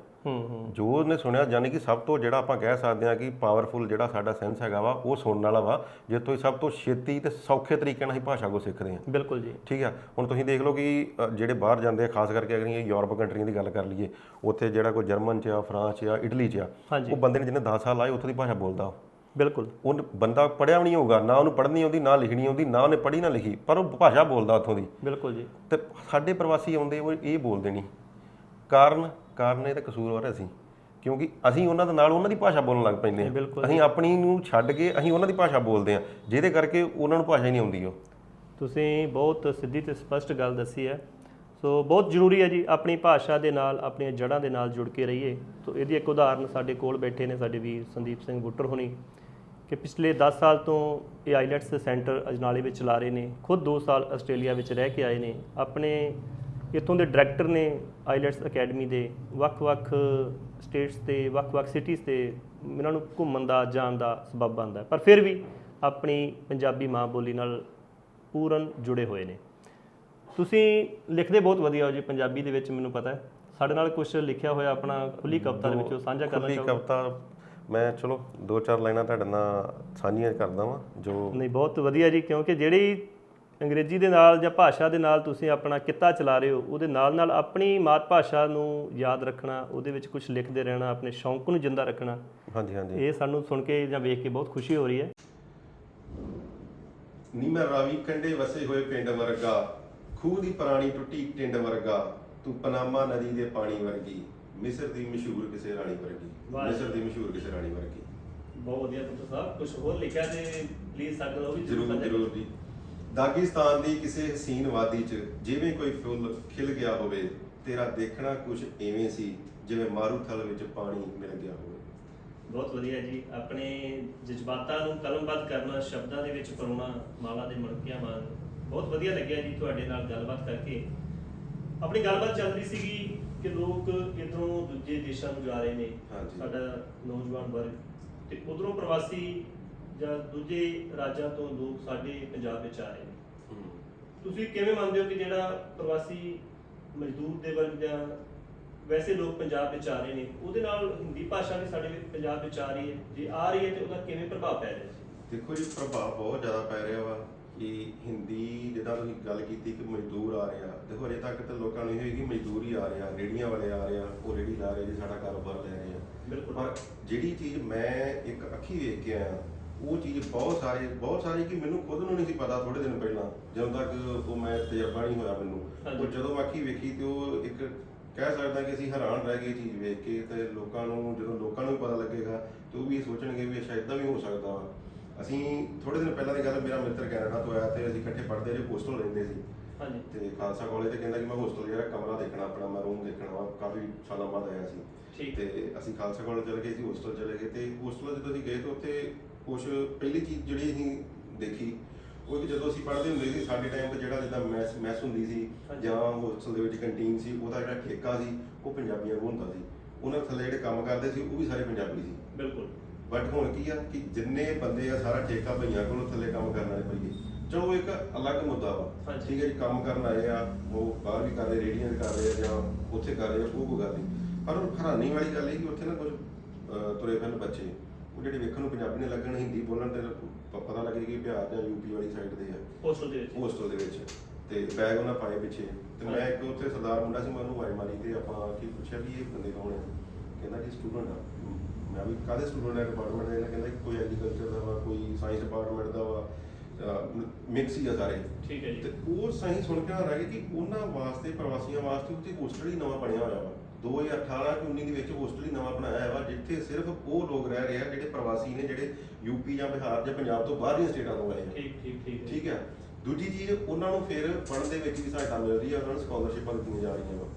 Speaker 2: ਜੋ ਉਹਨੇ ਸੁਣਿਆ ਯਾਨੀ ਕਿ ਸਭ ਤੋਂ ਜਿਹੜਾ ਆਪਾਂ ਕਹਿ ਸਕਦੇ ਹਾਂ ਕਿ ਪਾਵਰਫੁਲ ਜਿਹੜਾ ਸਾਡਾ ਸੈਂਸ ਹੈਗਾ ਵਾ ਉਹ ਸੁਣਨ ਵਾਲਾ ਵਾ ਜੇ ਤੋਂ ਸਭ ਤੋਂ ਛੇਤੀ ਤੇ ਸੌਖੇ ਤਰੀਕੇ ਨਾਲ ਹੀ ਭਾਸ਼ਾ ਕੋ ਸਿੱਖਦੇ ਹਾਂ
Speaker 1: ਬਿਲਕੁਲ ਜੀ।
Speaker 2: ਠੀਕ ਆ? ਹੁਣ ਤੁਸੀਂ ਦੇਖ ਲਓ ਕਿ ਜਿਹੜੇ ਬਾਹਰ ਜਾਂਦੇ ਆ ਖਾਸ ਕਰਕੇ ਅਗਰ ਯੂਰਪ ਕੰਟਰੀਆਂ ਦੀ ਗੱਲ ਕਰ ਲਈਏ ਉੱਥੇ ਜਿਹੜਾ ਕੋਈ ਜਰਮਨ ਚ ਆ ਫਰਾਂਸ ਚ ਆ ਇਟਲੀ ਚ ਆ ਉਹ ਬੰਦੇ ਨੇ ਜਿਹਨੇ 10 ਸਾਲ ਲਾਏ ਉੱਥੋਂ ਦੀ ਭਾਸ਼ਾ ਬੋਲਦਾ।
Speaker 1: ਬਿਲਕੁਲ।
Speaker 2: ਉਹ ਬੰਦਾ ਪੜਿਆ ਵੀ ਨਹੀਂ ਹੋਊਗਾ ਨਾ ਉਹਨੂੰ ਪੜ੍ਹਨੀ ਆਉਂਦੀ ਨਾ ਲਿਖਣੀ ਆਉਂਦੀ ਨਾ ਉਹਨੇ ਪੜ੍ਹੀ ਨਾ ਲਿਖੀ ਪਰ ਉਹ ਭਾਸ਼ਾ ਬੋਲਦਾ ਉੱਥੋਂ ਦੀ।
Speaker 1: ਬਿਲਕੁਲ ਜੀ।
Speaker 2: ਤੇ ਸਾਡੇ ਪ੍ਰਵਾਸੀ ਆਉਂਦੇ ਉਹ ਇਹ ਬੋਲਦੇ ਨਹੀਂ। ਕਾਰਨ ਕਾਰਨ ਇਹ ਤਾਂ ਕਸੂਰਵਾਰ ਅਸੀਂ। ਕਿਉਂਕਿ ਅਸੀਂ ਉਹਨਾਂ ਦੇ ਨਾਲ ਉਹਨਾਂ ਦੀ ਭਾਸ਼ਾ ਬੋਲਣ ਲੱਗ ਪੈਂਦੇ ਹਾਂ। ਅਸੀਂ ਆਪਣੀ ਨੂੰ ਛੱਡ ਕੇ ਅਸੀਂ ਉਹਨਾਂ ਦੀ ਭਾਸ਼ਾ ਬੋਲਦੇ ਹਾਂ। ਜਿਹਦੇ ਕਰਕੇ ਉਹਨਾਂ ਨੂੰ ਭਾਸ਼ਾ ਹੀ ਨਹੀਂ ਆਉਂਦੀ ਉਹ।
Speaker 1: ਤੁਸੀਂ ਬਹੁਤ ਸਿੱਧੀ ਤੇ ਸਪਸ਼ਟ ਗੱਲ ਦੱਸੀ ਹੈ। ਸੋ ਬਹੁਤ ਜ਼ਰੂਰੀ ਹੈ ਜੀ ਆਪਣੀ ਭਾਸ਼ਾ ਦੇ ਨਾਲ ਆਪਣੀਆਂ ਜੜ੍ਹਾਂ ਦੇ ਨਾਲ ਜੁੜ ਕੇ ਰਹੀਏ। ਸੋ ਇਹਦੀ ਇੱਕ ਉਦਾਹਰਨ ਸਾਡੇ ਕੋਲ ਬੈਠੇ ਨੇ ਸਾਡੇ ਵੀਰ ਸੰਦੀਪ ਸਿੰਘ ਬੁੱਟਰ ਹੋਣੀ। ਕਿ ਪਿਛਲੇ 10 ਸਾਲ ਤੋਂ ਇਹ ਆਈਲੈਟਸ ਸੈਂਟਰ ਅਜਨਾਲੇ ਵਿੱਚ ਚਲਾ ਰਹੇ ਨੇ। ਖੁਦ 2 ਸਾਲ ਆਸਟ੍ਰੇਲੀਆ ਵਿੱਚ ਰਹਿ ਕੇ ਆਏ ਨੇ। ਆਪਣੇ ਇੱਥੋਂ ਦੇ ਡਾਇਰੈਕਟਰ ਨੇ ਆਈਲੈਟਸ ਅਕੈਡਮੀ ਦੇ ਵੱਖ-ਵੱਖ ਸਟੇਟਸ ਤੇ ਵੱਖ-ਵੱਖ ਸਿਟੀਜ਼ ਤੇ ਇਹਨਾਂ ਨੂੰ ਘੁੰਮਣ ਦਾ ਜਾਣ ਦਾ ਸਬਬ ਬਣਦਾ। ਪਰ ਫਿਰ ਵੀ ਆਪਣੀ ਪੰਜਾਬੀ ਮਾਂ ਬੋਲੀ ਨਾਲ ਪੂਰਨ ਜੁੜੇ ਹੋਏ ਨੇ। ਤੁਸੀਂ ਲਿਖਦੇ ਬਹੁਤ ਵਧੀਆ ਹੋ ਜੀ ਪੰਜਾਬੀ ਦੇ ਵਿੱਚ ਮੈਨੂੰ ਪਤਾ ਹੈ। ਸਾਡੇ ਨਾਲ ਕੁਝ ਲਿਖਿਆ ਹੋਇਆ ਆਪਣਾ ਖੁੱਲੀ ਕਵਿਤਾ ਦੇ ਵਿੱਚੋਂ ਸਾਂਝਾ ਕਰਨਾ
Speaker 2: ਖੁੱਲੀ
Speaker 1: ਚਾਹੋਗੇ?
Speaker 2: ਕਵਿਤਾ ਮੈਂ ਚਲੋ ਦੋ ਚਾਰ ਲਾਈਨਾਂ ਤੁਹਾਡੇ ਨਾਲ ਸਾਂਝੀਆਂ ਕਰਦਾ ਵਾਂ ਜੋ
Speaker 1: ਨਹੀਂ ਬਹੁਤ ਵਧੀਆ ਜੀ ਕਿਉਂਕਿ ਜਿਹੜੀ ਅੰਗਰੇਜ਼ੀ ਦੇ ਨਾਲ ਜਾਂ ਭਾਸ਼ਾ ਦੇ ਨਾਲ ਤੁਸੀਂ ਆਪਣਾ ਕਿੱਤਾ ਚਲਾ ਰਹੇ ਹੋ ਉਹਦੇ ਨਾਲ ਨਾਲ ਆਪਣੀ ਮਾਤ ਭਾਸ਼ਾ ਨੂੰ ਯਾਦ ਰੱਖਣਾ ਉਹਦੇ ਵਿੱਚ ਕੁਝ ਲਿਖਦੇ ਰਹਿਣਾ ਆਪਣੇ ਸ਼ੌਂਕ ਨੂੰ ਜਿੰਦਾ ਰੱਖਣਾ।
Speaker 2: ਹਾਂਜੀ ਹਾਂਜੀ।
Speaker 1: ਇਹ ਸਾਨੂੰ ਸੁਣ ਕੇ ਜਾਂ ਵੇਖ ਕੇ ਬਹੁਤ ਖੁਸ਼ੀ ਹੋ ਰਹੀ ਹੈ।
Speaker 2: ਨੀ ਮੈਂ ਰਾਵੀ ਕੰਡੇ ਵਸੇ ਹੋਏ ਪਿੰਡ ਵਰਗਾ ਖੂਹ ਦੀ ਪੁਰਾਣੀ ਟੁੱਟੀ ਟਿੰਡ ਵਰਗਾ ਤੂੰ ਪਨਾਮਾ ਨਦੀ ਦੇ ਪਾਣੀ ਵਰਗੀ ਮਿਸਰ ਦੀ ਮਸ਼ਹੂਰ ਕਿਸੇ ਰਾਣੀ ਵਰਗੀ। ਮਿਸਰ ਦੀ ਮਸ਼ਹੂਰ ਕਿਸੇ ਰਾਣੀ ਵਰਗੀ।
Speaker 1: ਬਹੁਤ ਵਧੀਆ ਪੁੱਤਰ ਸਾਹਿਬ ਕੁਝ ਹੋਰ ਲਿਖਿਆ ਤੇ ਪਲੀਜ਼ ਸਾਡੇ ਨਾਲ ਵੀ
Speaker 2: ਜ਼ਰੂਰ ਜ਼ਰੂਰ ਜੀ। ਦਾਗਿਸਤਾਨ ਦੀ ਕਿਸੇ ਹਸੀਨ ਵਾਦੀ 'ਚ ਜਿਵੇਂ ਕੋਈ ਫੁੱਲ ਖਿਲ ਗਿਆ ਹੋਵੇ ਤੇਰਾ ਦੇਖਣਾ ਕੁਝ ਐਵੇਂ ਸੀ ਜਿਵੇਂ ਮਾਰੂਥਲ ਵਿੱਚ ਪਾਣੀ ਮਿਲ ਗਿਆ ਹੋਵੇ।
Speaker 1: ਬਹੁਤ ਵਧੀਆ ਜੀ। ਆਪਣੇ ਜਜ਼ਬਾਤਾਂ ਨੂੰ ਕਲਮਬੱਧ ਕਰਨਾ ਸ਼ਬਦਾਂ ਦੇ ਵਿੱਚ ਪਰੋਣਾ ਮਾਲਾ ਦੇ ਮਣਕਿਆਂ ਵਾਂਗ ਬਹੁਤ ਵਧੀਆ ਲੱਗਿਆ ਜੀ ਤੁਹਾਡੇ ਨਾਲ ਗੱਲਬਾਤ ਕਰਕੇ। ਆਪਣੀ ਗੱਲਬਾਤ ਚੱਲ ਰਹੀ ਸੀਗੀ ਕਿ ਲੋਕ ਇਧਰੋਂ ਦੂਜੇ ਦੇਸ਼ਾਂ ਨੂੰ ਜਾ ਰਹੇ ਨੇ। ਸਾਡਾ ਨੌਜਵਾਨ ਵਰਗ। ਤੇ ਉਧਰੋਂ ਪ੍ਰਵਾਸੀ ਜਾਂ ਦੂਜੇ ਰਾਜਾਂ ਤੋਂ ਲੋਕ ਸਾਡੇ ਪੰਜਾਬ ਵਿੱਚ ਆ ਰਹੇ ਤੁਸੀਂ ਕਿਵੇਂ ਮੰਨਦੇ ਹੋ ਕਿ ਜਿਹੜਾ ਪ੍ਰਵਾਸੀ ਮਜ਼ਦੂਰ ਦੇ ਵਰਗ ਜਾਂ ਵੈਸੇ ਲੋਕ ਪੰਜਾਬ ਵਿੱਚ ਆ ਰਹੇ ਨੇ ਉਹਦੇ ਨਾਲ ਹਿੰਦੀ ਭਾਸ਼ਾ ਵੀ ਸਾਡੇ ਪੰਜਾਬ ਵਿੱਚ ਆ ਰਹੀ ਹੈ ਜੇ ਆ ਰਹੀ ਹੈ ਤੇ ਉਹਦਾ ਕਿਵੇਂ ਪ੍ਰਭਾਵ ਪੈ ਰਿਹਾ ਜੀ
Speaker 2: ਦੇਖੋ ਜੀ ਪ੍ਰਭਾਵ ਬਹੁਤ ਜ਼ਿਆਦਾ ਪੈ ਰਿਹਾ ਵਾ ਕਿ ਹਿੰਦੀ ਜਿੱਦਾਂ ਤੁਸੀਂ ਗੱਲ ਕੀਤੀ ਕਿ ਮਜ਼ਦੂਰ ਆ ਰਹੇ ਦੇਖੋ ਅਜੇ ਤੱਕ ਤਾਂ ਲੋਕਾਂ ਨੂੰ ਇਹ ਹੋਈ ਕਿ ਮਜ਼ਦੂਰ ਹੀ ਆ ਰਹੇ ਰੇੜੀਆਂ ਵਾਲੇ ਆ ਰਹੇ ਆ ਉਹ ਰੇੜੀ ਲਾ ਰਹੇ ਜੀ ਸਾਡਾ ਕਾਰੋਬਾਰ ਲੈ ਰਹੇ ਆ।
Speaker 1: ਬਿਲਕੁਲ।
Speaker 2: ਪਰ ਜਿਹੜੀ ਚੀਜ਼ ਮੈਂ ਇੱਕ ਅੱਖੀ ਵੇਖ ਕੇ ਆਇਆ ਉਹ ਚੀਜ਼ ਬਹੁਤ ਸਾਰੇ ਬਹੁਤ ਸਾਰੀ ਕਿ ਮੈਨੂੰ ਖੁਦ ਨੂੰ ਨਹੀਂ ਸੀ ਪਤਾ ਥੋੜੇ ਦਿਨ ਪਹਿਲਾਂ ਜਦੋਂ ਤੱਕ ਉਹ ਮੈਂ ਤਜਰਬਾ ਨਹੀਂ ਹੋਇਆ ਮੈਨੂੰ।
Speaker 1: ਹਾਂਜੀ।
Speaker 2: ਉਹ ਜਦੋਂ ਅੱਖੀ ਵੇਖੀ ਤੇ ਉਹ ਇੱਕ ਕਹਿ ਸਕਦਾ ਕਿ ਅਸੀਂ ਹੈਰਾਨ ਰਹਿ ਗਏ ਇਹ ਚੀਜ਼ ਵੇਖ ਕੇ ਤੇ ਲੋਕਾਂ ਨੂੰ ਜਦੋਂ ਲੋਕਾਂ ਨੂੰ ਵੀ ਪਤਾ ਲੱਗੇਗਾ ਤੇ ਉਹ ਵੀ ਇਹ ਸੋਚਣਗੇ ਵੀ ਅੱਛਾ ਇਦਾਂ ਵੀ ਹੋ ਸਕਦਾ ਵਾ। ਅਸੀਂ ਥੋੜੇ ਦਿਨ ਪਹਿਲਾਂ ਦੀ ਗੱਲ ਮੇਰਾ ਮਿੱਤਰ ਕੈਨੇਡਾ ਤੋਂ ਆਇਆ ਤੇ ਅਸੀਂ ਇਕੱਠੇ ਪੜ੍ਹਦੇ ਰਹੇ ਹੋਸਟਲ ਰਹਿੰਦੇ ਸੀ।
Speaker 1: ਹਾਂਜੀ।
Speaker 2: ਤੇ ਖਾਲਸਾ ਕਾਲਜ ਤੇ ਕਹਿੰਦਾ ਕਿ ਮੈਂ ਹੋਸਟਲ ਜਿਹੜਾ ਕਮਰਾ ਦੇਖਣਾ ਆਪਣਾ ਮੈਂ ਰੂਮ ਦੇਖਣਾ ਵਾ ਕਾਫੀ ਸਾਲਾਂ ਬਾਅਦ ਆਇਆ ਸੀ।
Speaker 1: ਠੀਕ।
Speaker 2: ਤੇ ਅਸੀਂ ਖਾਲਸਾ ਕਾਲਜ ਚਲੇ ਗਏ ਸੀ ਹੋਸਟਲ ਚਲੇ ਗਏ ਤੇ ਹੋਸਟਲ ਜਦੋਂ ਅਸੀਂ ਗਏ ਤਾਂ ਉੱਥੇ ਕੁਝ ਪਹਿਲੀ ਚੀਜ਼ ਜਿਹੜੀ ਅਸੀਂ ਦੇਖੀ ਉਹ ਕਿ ਜਦੋਂ ਅਸੀਂ ਪੜ੍ਹਦੇ ਹੁੰਦੇ ਸੀ ਸਾਡੇ ਟਾਈਮ ਤੇ ਜਿਹੜਾ ਜਿੱਦਾਂ ਮੈਸ ਮੈਸ ਹੁੰਦੀ ਸੀ। ਜਾਂ ਹੋਸਟਲ ਦੇ ਵਿੱਚ ਕੰਟੀਨ ਸੀ ਉਹਦਾ ਜਿਹੜਾ ਠੇਕਾ ਸੀ ਉਹ ਪੰਜਾਬੀਆਂ ਕੋਲ ਹੁੰਦਾ ਸੀ। ਉਹਨਾਂ ਥੱਲੇ ਜਿਹੜੇ ਕੰਮ ਕਰਦੇ ਸੀ ਉਹ ਵੀ ਸਾਰੇ ਪੰਜਾਬੀ ਸੀ।
Speaker 1: ਬਿਲਕੁਲ।
Speaker 2: ਬਟ ਹੁਣ ਕੀ ਆ ਕਿ ਜਿੰਨੇ ਬੰਦੇ ਆ ਸਾਰਾ ਠੇਕਾ ਭਈਆਂ ਕੋਲ ਥੱਲੇ ਕੰਮ ਕਰਨ ਵਾਲੇ ਪਈਏ ਚਲੋ ਇੱਕ ਅਲੱਗ ਮੁੱਦਾ ਵਾ। ਠੀਕ ਹੈ ਜੀ ਕੰਮ ਕਰਨ ਆਏ ਆ ਉਹ ਬਾਹਰ ਵੀ ਕਰ ਰਹੇ ਰੇੜੀਆਂ ਵੀ ਕਰ ਰਹੇ ਆ ਜਾਂ ਉੱਥੇ ਕਰ ਰਹੇ ਆ ਉਹ ਗੱਲ ਨਹੀਂ। ਪਰ ਉਹ ਹੈਰਾਨੀ ਵਾਲੀ ਗੱਲ ਇਹ ਕਿ ਉੱਥੇ ਨਾ ਕੁਝ ਤੁਰੇ ਫਿਰਨ ਬੱਚੇ। ਉਹ ਜਿਹੜੇ ਵੇਖਣ ਨੂੰ ਪੰਜਾਬੀ ਨੇ ਲੱਗਣ ਹਿੰਦੀ ਬੋਲਣ ਤੇ ਪ- ਪਤਾ ਲੱਗੇ ਕਿ ਬਿਹਾਰ ਜਾਂ ਯੂਪੀ ਵਾਲੀ ਸਾਈਡ ਦੇ ਆ।
Speaker 1: ਹੋਸਟਲ ਦੇ ਵਿੱਚ।
Speaker 2: ਹੋਸਟਲ ਦੇ ਵਿੱਚ। ਤੇ ਬੈਗ ਉਹਨਾਂ ਪਾਏ ਪਿੱਛੇ। ਤੇ ਮੈਂ ਇੱਕ ਉੱਥੇ ਸਰਦਾਰ ਮੁੰਡਾ ਸੀ ਮੈਂ ਉਹਨੂੰ ਆਵਾਜ਼ ਮਾਰੀ ਤੇ ਆਪਾਂ ਕੀ ਪੁੱਛਿਆ ਵੀ ਇਹ ਬੰਦੇ ਕੌਣ ਆ? ਕਹਿੰਦਾ ਜੀ ਸਟੂਡੈਂਟ ਆ। ਮੈਂ ਵੀ ਕਾਹਦੇ ਸਟੂਡੈਂਟ ਆ? ਡਿਪਾਰਟਮੈਂਟ ਦੇ ਨੇ ਕਹਿੰਦਾ ਕਿ ਕੋਈ ਐਗਰੀਕਲਚਰ ਦਾ ਵਾ ਕੋਈ ਸਾਇੰਸ ਡਿਪਾਰਟਮੈਂਟ ਦਾ ਵਾ। ਮਿਕਸ ਹੀ ਆ ਸਾਰੇ।
Speaker 1: ਠੀਕ ਹੈ
Speaker 2: ਤੇ
Speaker 1: ਜੀ
Speaker 2: ਉਹ ਸਹੀ ਸੁਣ ਕੇ ਆ ਰਿਹਾ ਕਿ ਉਹਨਾਂ ਵਾਸਤੇ ਪ੍ਰਵਾਸੀਆਂ ਵਾਸਤੇ ਉੱਥੇ ਹੋਸਟਲ ਹੀ ਨਵਾਂ ਬਣਿਆ ਹੋਇਆ ਵਾ। 2018 ਕਿ 19 ਦੇ ਵਿੱਚ ਹੋਸਟਲ ਹੀ ਨਵਾਂ ਬਣਾਇਆ ਵਾ ਜਿੱਥੇ ਸਿਰਫ ਉਹ ਲੋਕ ਰਹਿ ਰਹੇ ਆ ਜਿਹੜੇ ਪ੍ਰਵਾਸੀ ਨੇ ਜਿਹੜੇ ਯੂਪੀ ਜਾਂ ਬਿਹਾਰ ਜਾਂ ਪੰਜਾਬ ਤੋਂ ਬਾਹਰਲੀਆਂ ਸਟੇਟਾਂ ਤੋਂ ਆਏ ਆ।
Speaker 1: ਠੀਕ ਠੀਕ ਠੀਕ। ਹੈ।
Speaker 2: ਠੀਕ ਹੈ ਦੂਜੀ ਚੀਜ਼ ਉਹਨਾਂ ਨੂੰ ਫਿਰ ਪੜ੍ਹਨ ਦੇ ਵਿੱਚ ਵੀ ਸਹਾਇਤਾ ਮਿਲ ਰਹੀ ਹੈ ਉਹਨਾਂ ਨੂੰ ਸਕਾਲਰਸ਼ਿਪਾਂ ਦਿੱਤੀਆਂ ਜਾ ਰਹੀਆਂ ਵਾ।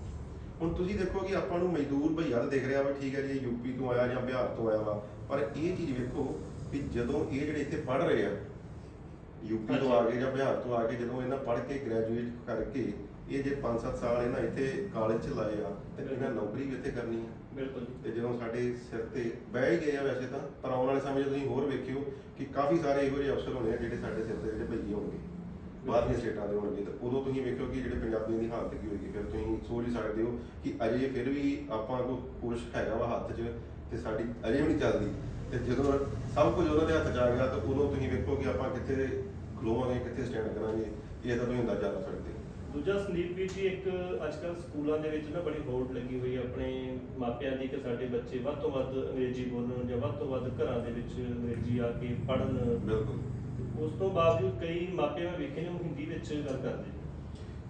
Speaker 2: ਹੁਣ ਤੁਸੀਂ ਦੇਖੋ ਕਿ ਆਪਾਂ ਨੂੰ ਮਜ਼ਦੂਰ ਭਈਆ ਤਾਂ ਦਿਖ ਰਿਹਾ ਵਾ ਠੀਕ ਹੈ ਜੀ ਯੂਪੀ ਤੋਂ ਆਇਆ ਜਾਂ ਬਿਹਾਰ ਤੋਂ ਆਇਆ ਵਾ ਪਰ ਇਹ ਚੀਜ਼ ਵੇਖੋ ਕਿ ਜਦੋਂ ਇਹ ਜਿਹੜੇ ਇੱਥੇ ਪੜ੍ਹ ਰਹੇ ਆ ਯੂਪੀ ਤੋਂ ਆ ਕੇ ਜਾਂ ਬਿਹਾਰ ਤੋਂ ਆ ਕੇ ਜਦੋਂ ਇਹਨਾਂ ਪੜ੍ਹ ਕੇ ਗ੍ਰੈਜੂਏਟ ਕਰਕੇ ਇਹ ਜੇ 5-7 ਸਾਲ ਇਹਨਾਂ ਇੱਥੇ ਕਾਲਜ ਚ ਲਾਏ ਆ ਤੇ ਇਹਨਾਂ ਨੌਕਰੀ ਵੀ ਇੱਥੇ ਕਰਨੀ ਆ।
Speaker 1: ਬਿਲਕੁਲ ਜੀ।
Speaker 2: ਤੇ ਜਦੋਂ ਸਾਡੇ ਸਿਰ ਤੇ ਬਹਿ ਹੀ ਗਏ ਆ ਵੈਸੇ ਤਾਂ ਪਰ ਆਉਣ ਵਾਲੇ ਸਮੇਂ 'ਚ ਤੁਸੀਂ ਹੋਰ ਵੇਖਿਓ ਕਿ ਕਾਫੀ ਸਾਰੇ ਇਹੋ ਜਿਹੇ ਅਫਸਰ ਹੋਣੇ ਆ ਜਿਹੜੇ ਸਾਡੇ ਸਿਰ ਤੇ ਜਿਹੜੇ ਭਈਏ ਹੋਣਗੇ ਬਾਹਰਲੀਆਂ ਸਟੇਟਾਂ ਦੇ ਹੋਣਗੇ। ਤੇ ਉਦੋਂ ਤੁਸੀਂ ਵੇਖਿਓ ਕਿ ਜਿਹੜੇ ਪੰਜਾਬੀਆਂ ਦੀ ਹਾਲਤ ਕੀ ਹੋਏਗੀ ਫਿਰ ਤੁਸੀਂ ਸੋਚ ਹੀ ਸਕਦੇ ਹੋ ਕਿ ਅਜੇ ਫਿਰ ਵੀ ਆਪਾਂ ਕੋ ਕੁਛ ਹੈਗਾ ਵਾ ਹੱਥ 'ਚ ਤੇ ਸਾਡੀ ਅਜੇ ਵੀ ਨਹੀਂ ਚੱਲਦੀ। ਤੇ ਜਦੋਂ ਸਭ ਕੁਝ ਉਹਨਾਂ ਦੇ ਹੱਥ 'ਚ ਆ ਗਿਆ ਤਾਂ ਉਦੋਂ ਤੁਸੀਂ ਵੇਖੋ ਕਿ ਆਪਾਂ ਕਿੱਥੇ ਖਲੋਵਾਂਗੇ ਕਿੱਥੇ ਸਟੈਂਡ ਕਰਾਂਗੇ ਇਹ ਤਾਂ ਤੁਸੀਂ ਅੰਦਾਜ਼ਾ ਲਾ ਸਕਦੇ ਹੋ।
Speaker 1: ਦੂਜਾ ਸੰਦੀਪ ਵੀਰ ਜੀ ਇੱਕ ਅੱਜਕੱਲ ਸਕੂਲਾਂ ਦੇ ਵਿੱਚ ਨਾ ਬੜੀ ਹੋੜ ਲੱਗੀ ਹੋਈ ਹੈ ਆਪਣੇ ਮਾਪਿਆਂ ਦੀ ਕਿ ਸਾਡੇ ਬੱਚੇ ਵੱਧ ਤੋਂ ਵੱਧ ਅੰਗਰੇਜ਼ੀ ਬੋਲਣ ਜਾਂ ਵੱਧ ਤੋਂ ਵੱਧ ਘਰਾਂ ਦੇ ਵਿੱਚ ਅੰਗਰੇਜ਼ੀ ਆ ਕੇ ਪੜ੍ਹਨ।
Speaker 2: ਬਿਲਕੁਲ।
Speaker 1: ਉਸ ਤੋਂ ਬਾਵਜੂਦ ਕਈ ਮਾਪੇ ਮੈਂ ਵੇਖੇ ਨੇ ਉਹ ਹਿੰਦੀ ਵਿੱਚ ਗੱਲ ਕਰਦੇ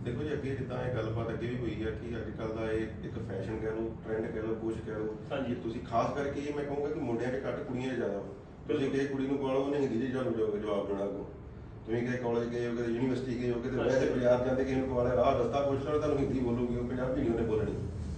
Speaker 2: ਦੇਖੋ ਜੀ ਅੱਗੇ ਜਿੱਦਾਂ ਇਹ ਗੱਲਬਾਤ ਅੱਗੇ ਵੀ ਹੋਈ ਹੈ ਕਿ ਅੱਜ ਕੱਲ ਦਾ ਇਹ ਇੱਕ ਫੈਸ਼ਨ ਕਹਿ ਲਓ ਟ੍ਰੈਂਡ ਕਹਿ ਲਓ ਕੁਝ ਕਹਿ ਲਓ
Speaker 1: ਹਾਂਜੀ।
Speaker 2: ਕਿ ਤੁਸੀਂ ਖਾਸ ਕਰਕੇ ਇਹ ਮੈਂ ਕਹੂੰਗਾ ਕਿ ਮੁੰਡਿਆਂ 'ਚ ਘੱਟ ਕੁੜੀਆਂ ਜ਼ਿਆਦਾ। ਤੁਸੀਂ ਕਿਸੇ ਕੁੜੀ ਨੂੰ ਕਹੋ ਉਹਨੇ ਹਿੰਦੀ ਤੁਹਾਨੂੰ ਜਵਾਬ ਦੇਣਾ ਅੱਗੋਂ। ਤੁਸੀਂ ਕਿਸੇ ਕਾਲਜ ਗਏ ਹੋ ਕਿਤੇ ਯੂਨੀਵਰਸਿਟੀ ਗਏ ਹੋ ਕਿਤੇ। ਵੈਸੇ ਬਾਜ਼ਾਰ ਜਾਂਦੇ ਕਿਸੇ ਨੂੰ ਕਹਵਾਲੇ ਰਾਹ ਰਸਤਾ ਪੁੱਛ ਲਓ ਤੁਹਾਨੂੰ ਹਿੰਦੀ ਬੋਲੂਗੀ ਉਹ ਪੰਜਾਬੀ ਨਹੀਂ ਉਹਨੇ ਬੋਲਣੀ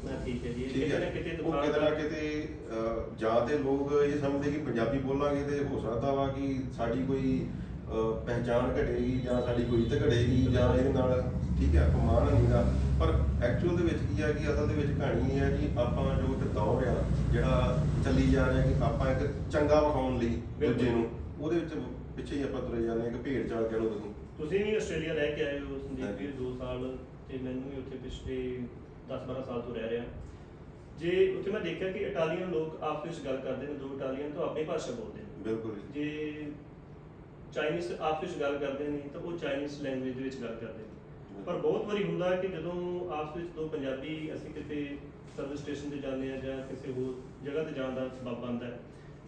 Speaker 1: ਨਾ ਠੀਕ ਹੈ ਜੀ
Speaker 2: ਠੀਕ
Speaker 1: ਕਿਤੇ ਨਾ
Speaker 2: ਹੈ
Speaker 1: ਕਿਤੇ
Speaker 2: ਉਹ ਕਿਤੇ ਨਾ ਕਿਤੇ ਅਹ, ਜਾਂ ਤੇ ਲੋਕ ਇਹ ਸਮਝਦੇ ਕਿ ਪੰਜਾਬੀ ਬੋਲਾਂਗੇ ਤੇ ਹੋ ਸਕਦਾ ਵਾ ਕਿ ਸਾਡੀ ਕੋਈ ਅਹ, ਪਹਿਚਾਣ ਘਟੇਗੀ ਜਾਂ ਸਾਡੀ ਕੋਈ ਇੱਜ਼ਤ ਘਟੇਗੀ ਜਾਂ ਇਹਦੇ ਨਾਲ ਠੀਕ ਹੈ ਅਪਮਾਨ ਨਹੀਂਗਾ ਪਰ ਐਕਚੁਅਲ ਦੇ ਵਿੱਚ ਕੀ ਹੈ ਕਿ ਅਸਲ ਦੇ ਵਿੱਚ ਕਹਾਣੀ ਇਹ ਹੈ ਕਿ ਆਪਾਂ ਜੋ ਇੱਕ ਦੌਰ ਆ ਜਿਹੜਾ ਚੱਲੀ ਜਾ ਰਿਹਾ ਕਿ ਆਪਾਂ ਇੱਕ ਚੰਗਾ ਵਿਖਾਉਣ ਲਈ
Speaker 1: ਬਿਲਕੁਲ।
Speaker 2: ਦੂਜੇ ਨੂੰ ਉਹਦੇ ਵਿੱਚ ਪਿੱਛੇ ਹੀ ਆਪਾਂ ਤੁਰੇ ਜਾਂਦੇ ਹਾਂ ਕਿ ਭੇਡ ਚਾਲ ਕਹਿ ਲਓ ਤੁਸੀਂ।
Speaker 1: ਤੁਸੀਂ ਵੀ ਆਸਟ੍ਰੇਲੀਆ ਰਹਿ ਕੇ ਆਏ ਹੋ ਸੰਦੀਪ
Speaker 2: ਹਾਂਜੀ।
Speaker 1: ਵੀਰ 2 ਸਾਲ ਤੇ ਮੈਨੂੰ ਵੀ ਉੱਥੇ ਪਿਛਲੇ 10-12 ਸਾਲ ਤੋਂ ਰਹਿ ਰਿਹਾ। ਜੇ ਉੱਥੇ ਮੈਂ ਦੇਖਿਆ ਕਿ ਇਟਾਲੀਅਨ ਲੋਕ ਆਪਸ ਵਿੱਚ ਗੱਲ ਕਰਦੇ ਨੇ ਦੋ ਇਟਾਲੀਅਨ ਤਾਂ ਆਪਣੀ ਭਾਸ਼ਾ ਬੋਲਦੇ ਨੇ।
Speaker 2: ਬਿਲਕੁਲ ਜੀ।
Speaker 1: ਜੇ ਚਾਈਨੀਜ਼ ਆਪਸ ਵਿੱਚ ਗੱਲ ਕਰਦੇ ਨੇ ਤਾਂ ਉਹ ਚਾਈਨੀਜ਼ ਲੈਂਗੁਏਜ ਦੇ ਵਿੱਚ ਗੱਲ ਕਰਦੇ ਨੇ। ਪਰ ਬਹੁਤ ਵਾਰੀ ਹੁੰਦਾ ਹੈ ਕਿ ਜਦੋਂ ਆਪਸ ਵਿੱਚ ਦੋ ਪੰਜਾਬੀ ਅਸੀਂ ਕਿਤੇ ਸਰਵਿਸ ਸਟੇਸ਼ਨ ਤੇ ਜਾਂਦੇ ਆ ਜਾਂ ਕਿਸੇ ਹੋਰ ਜਗ੍ਹਾ ਤੇ ਜਾਣ ਦਾ ਸਬਬ ਬਣਦਾ ਹੈ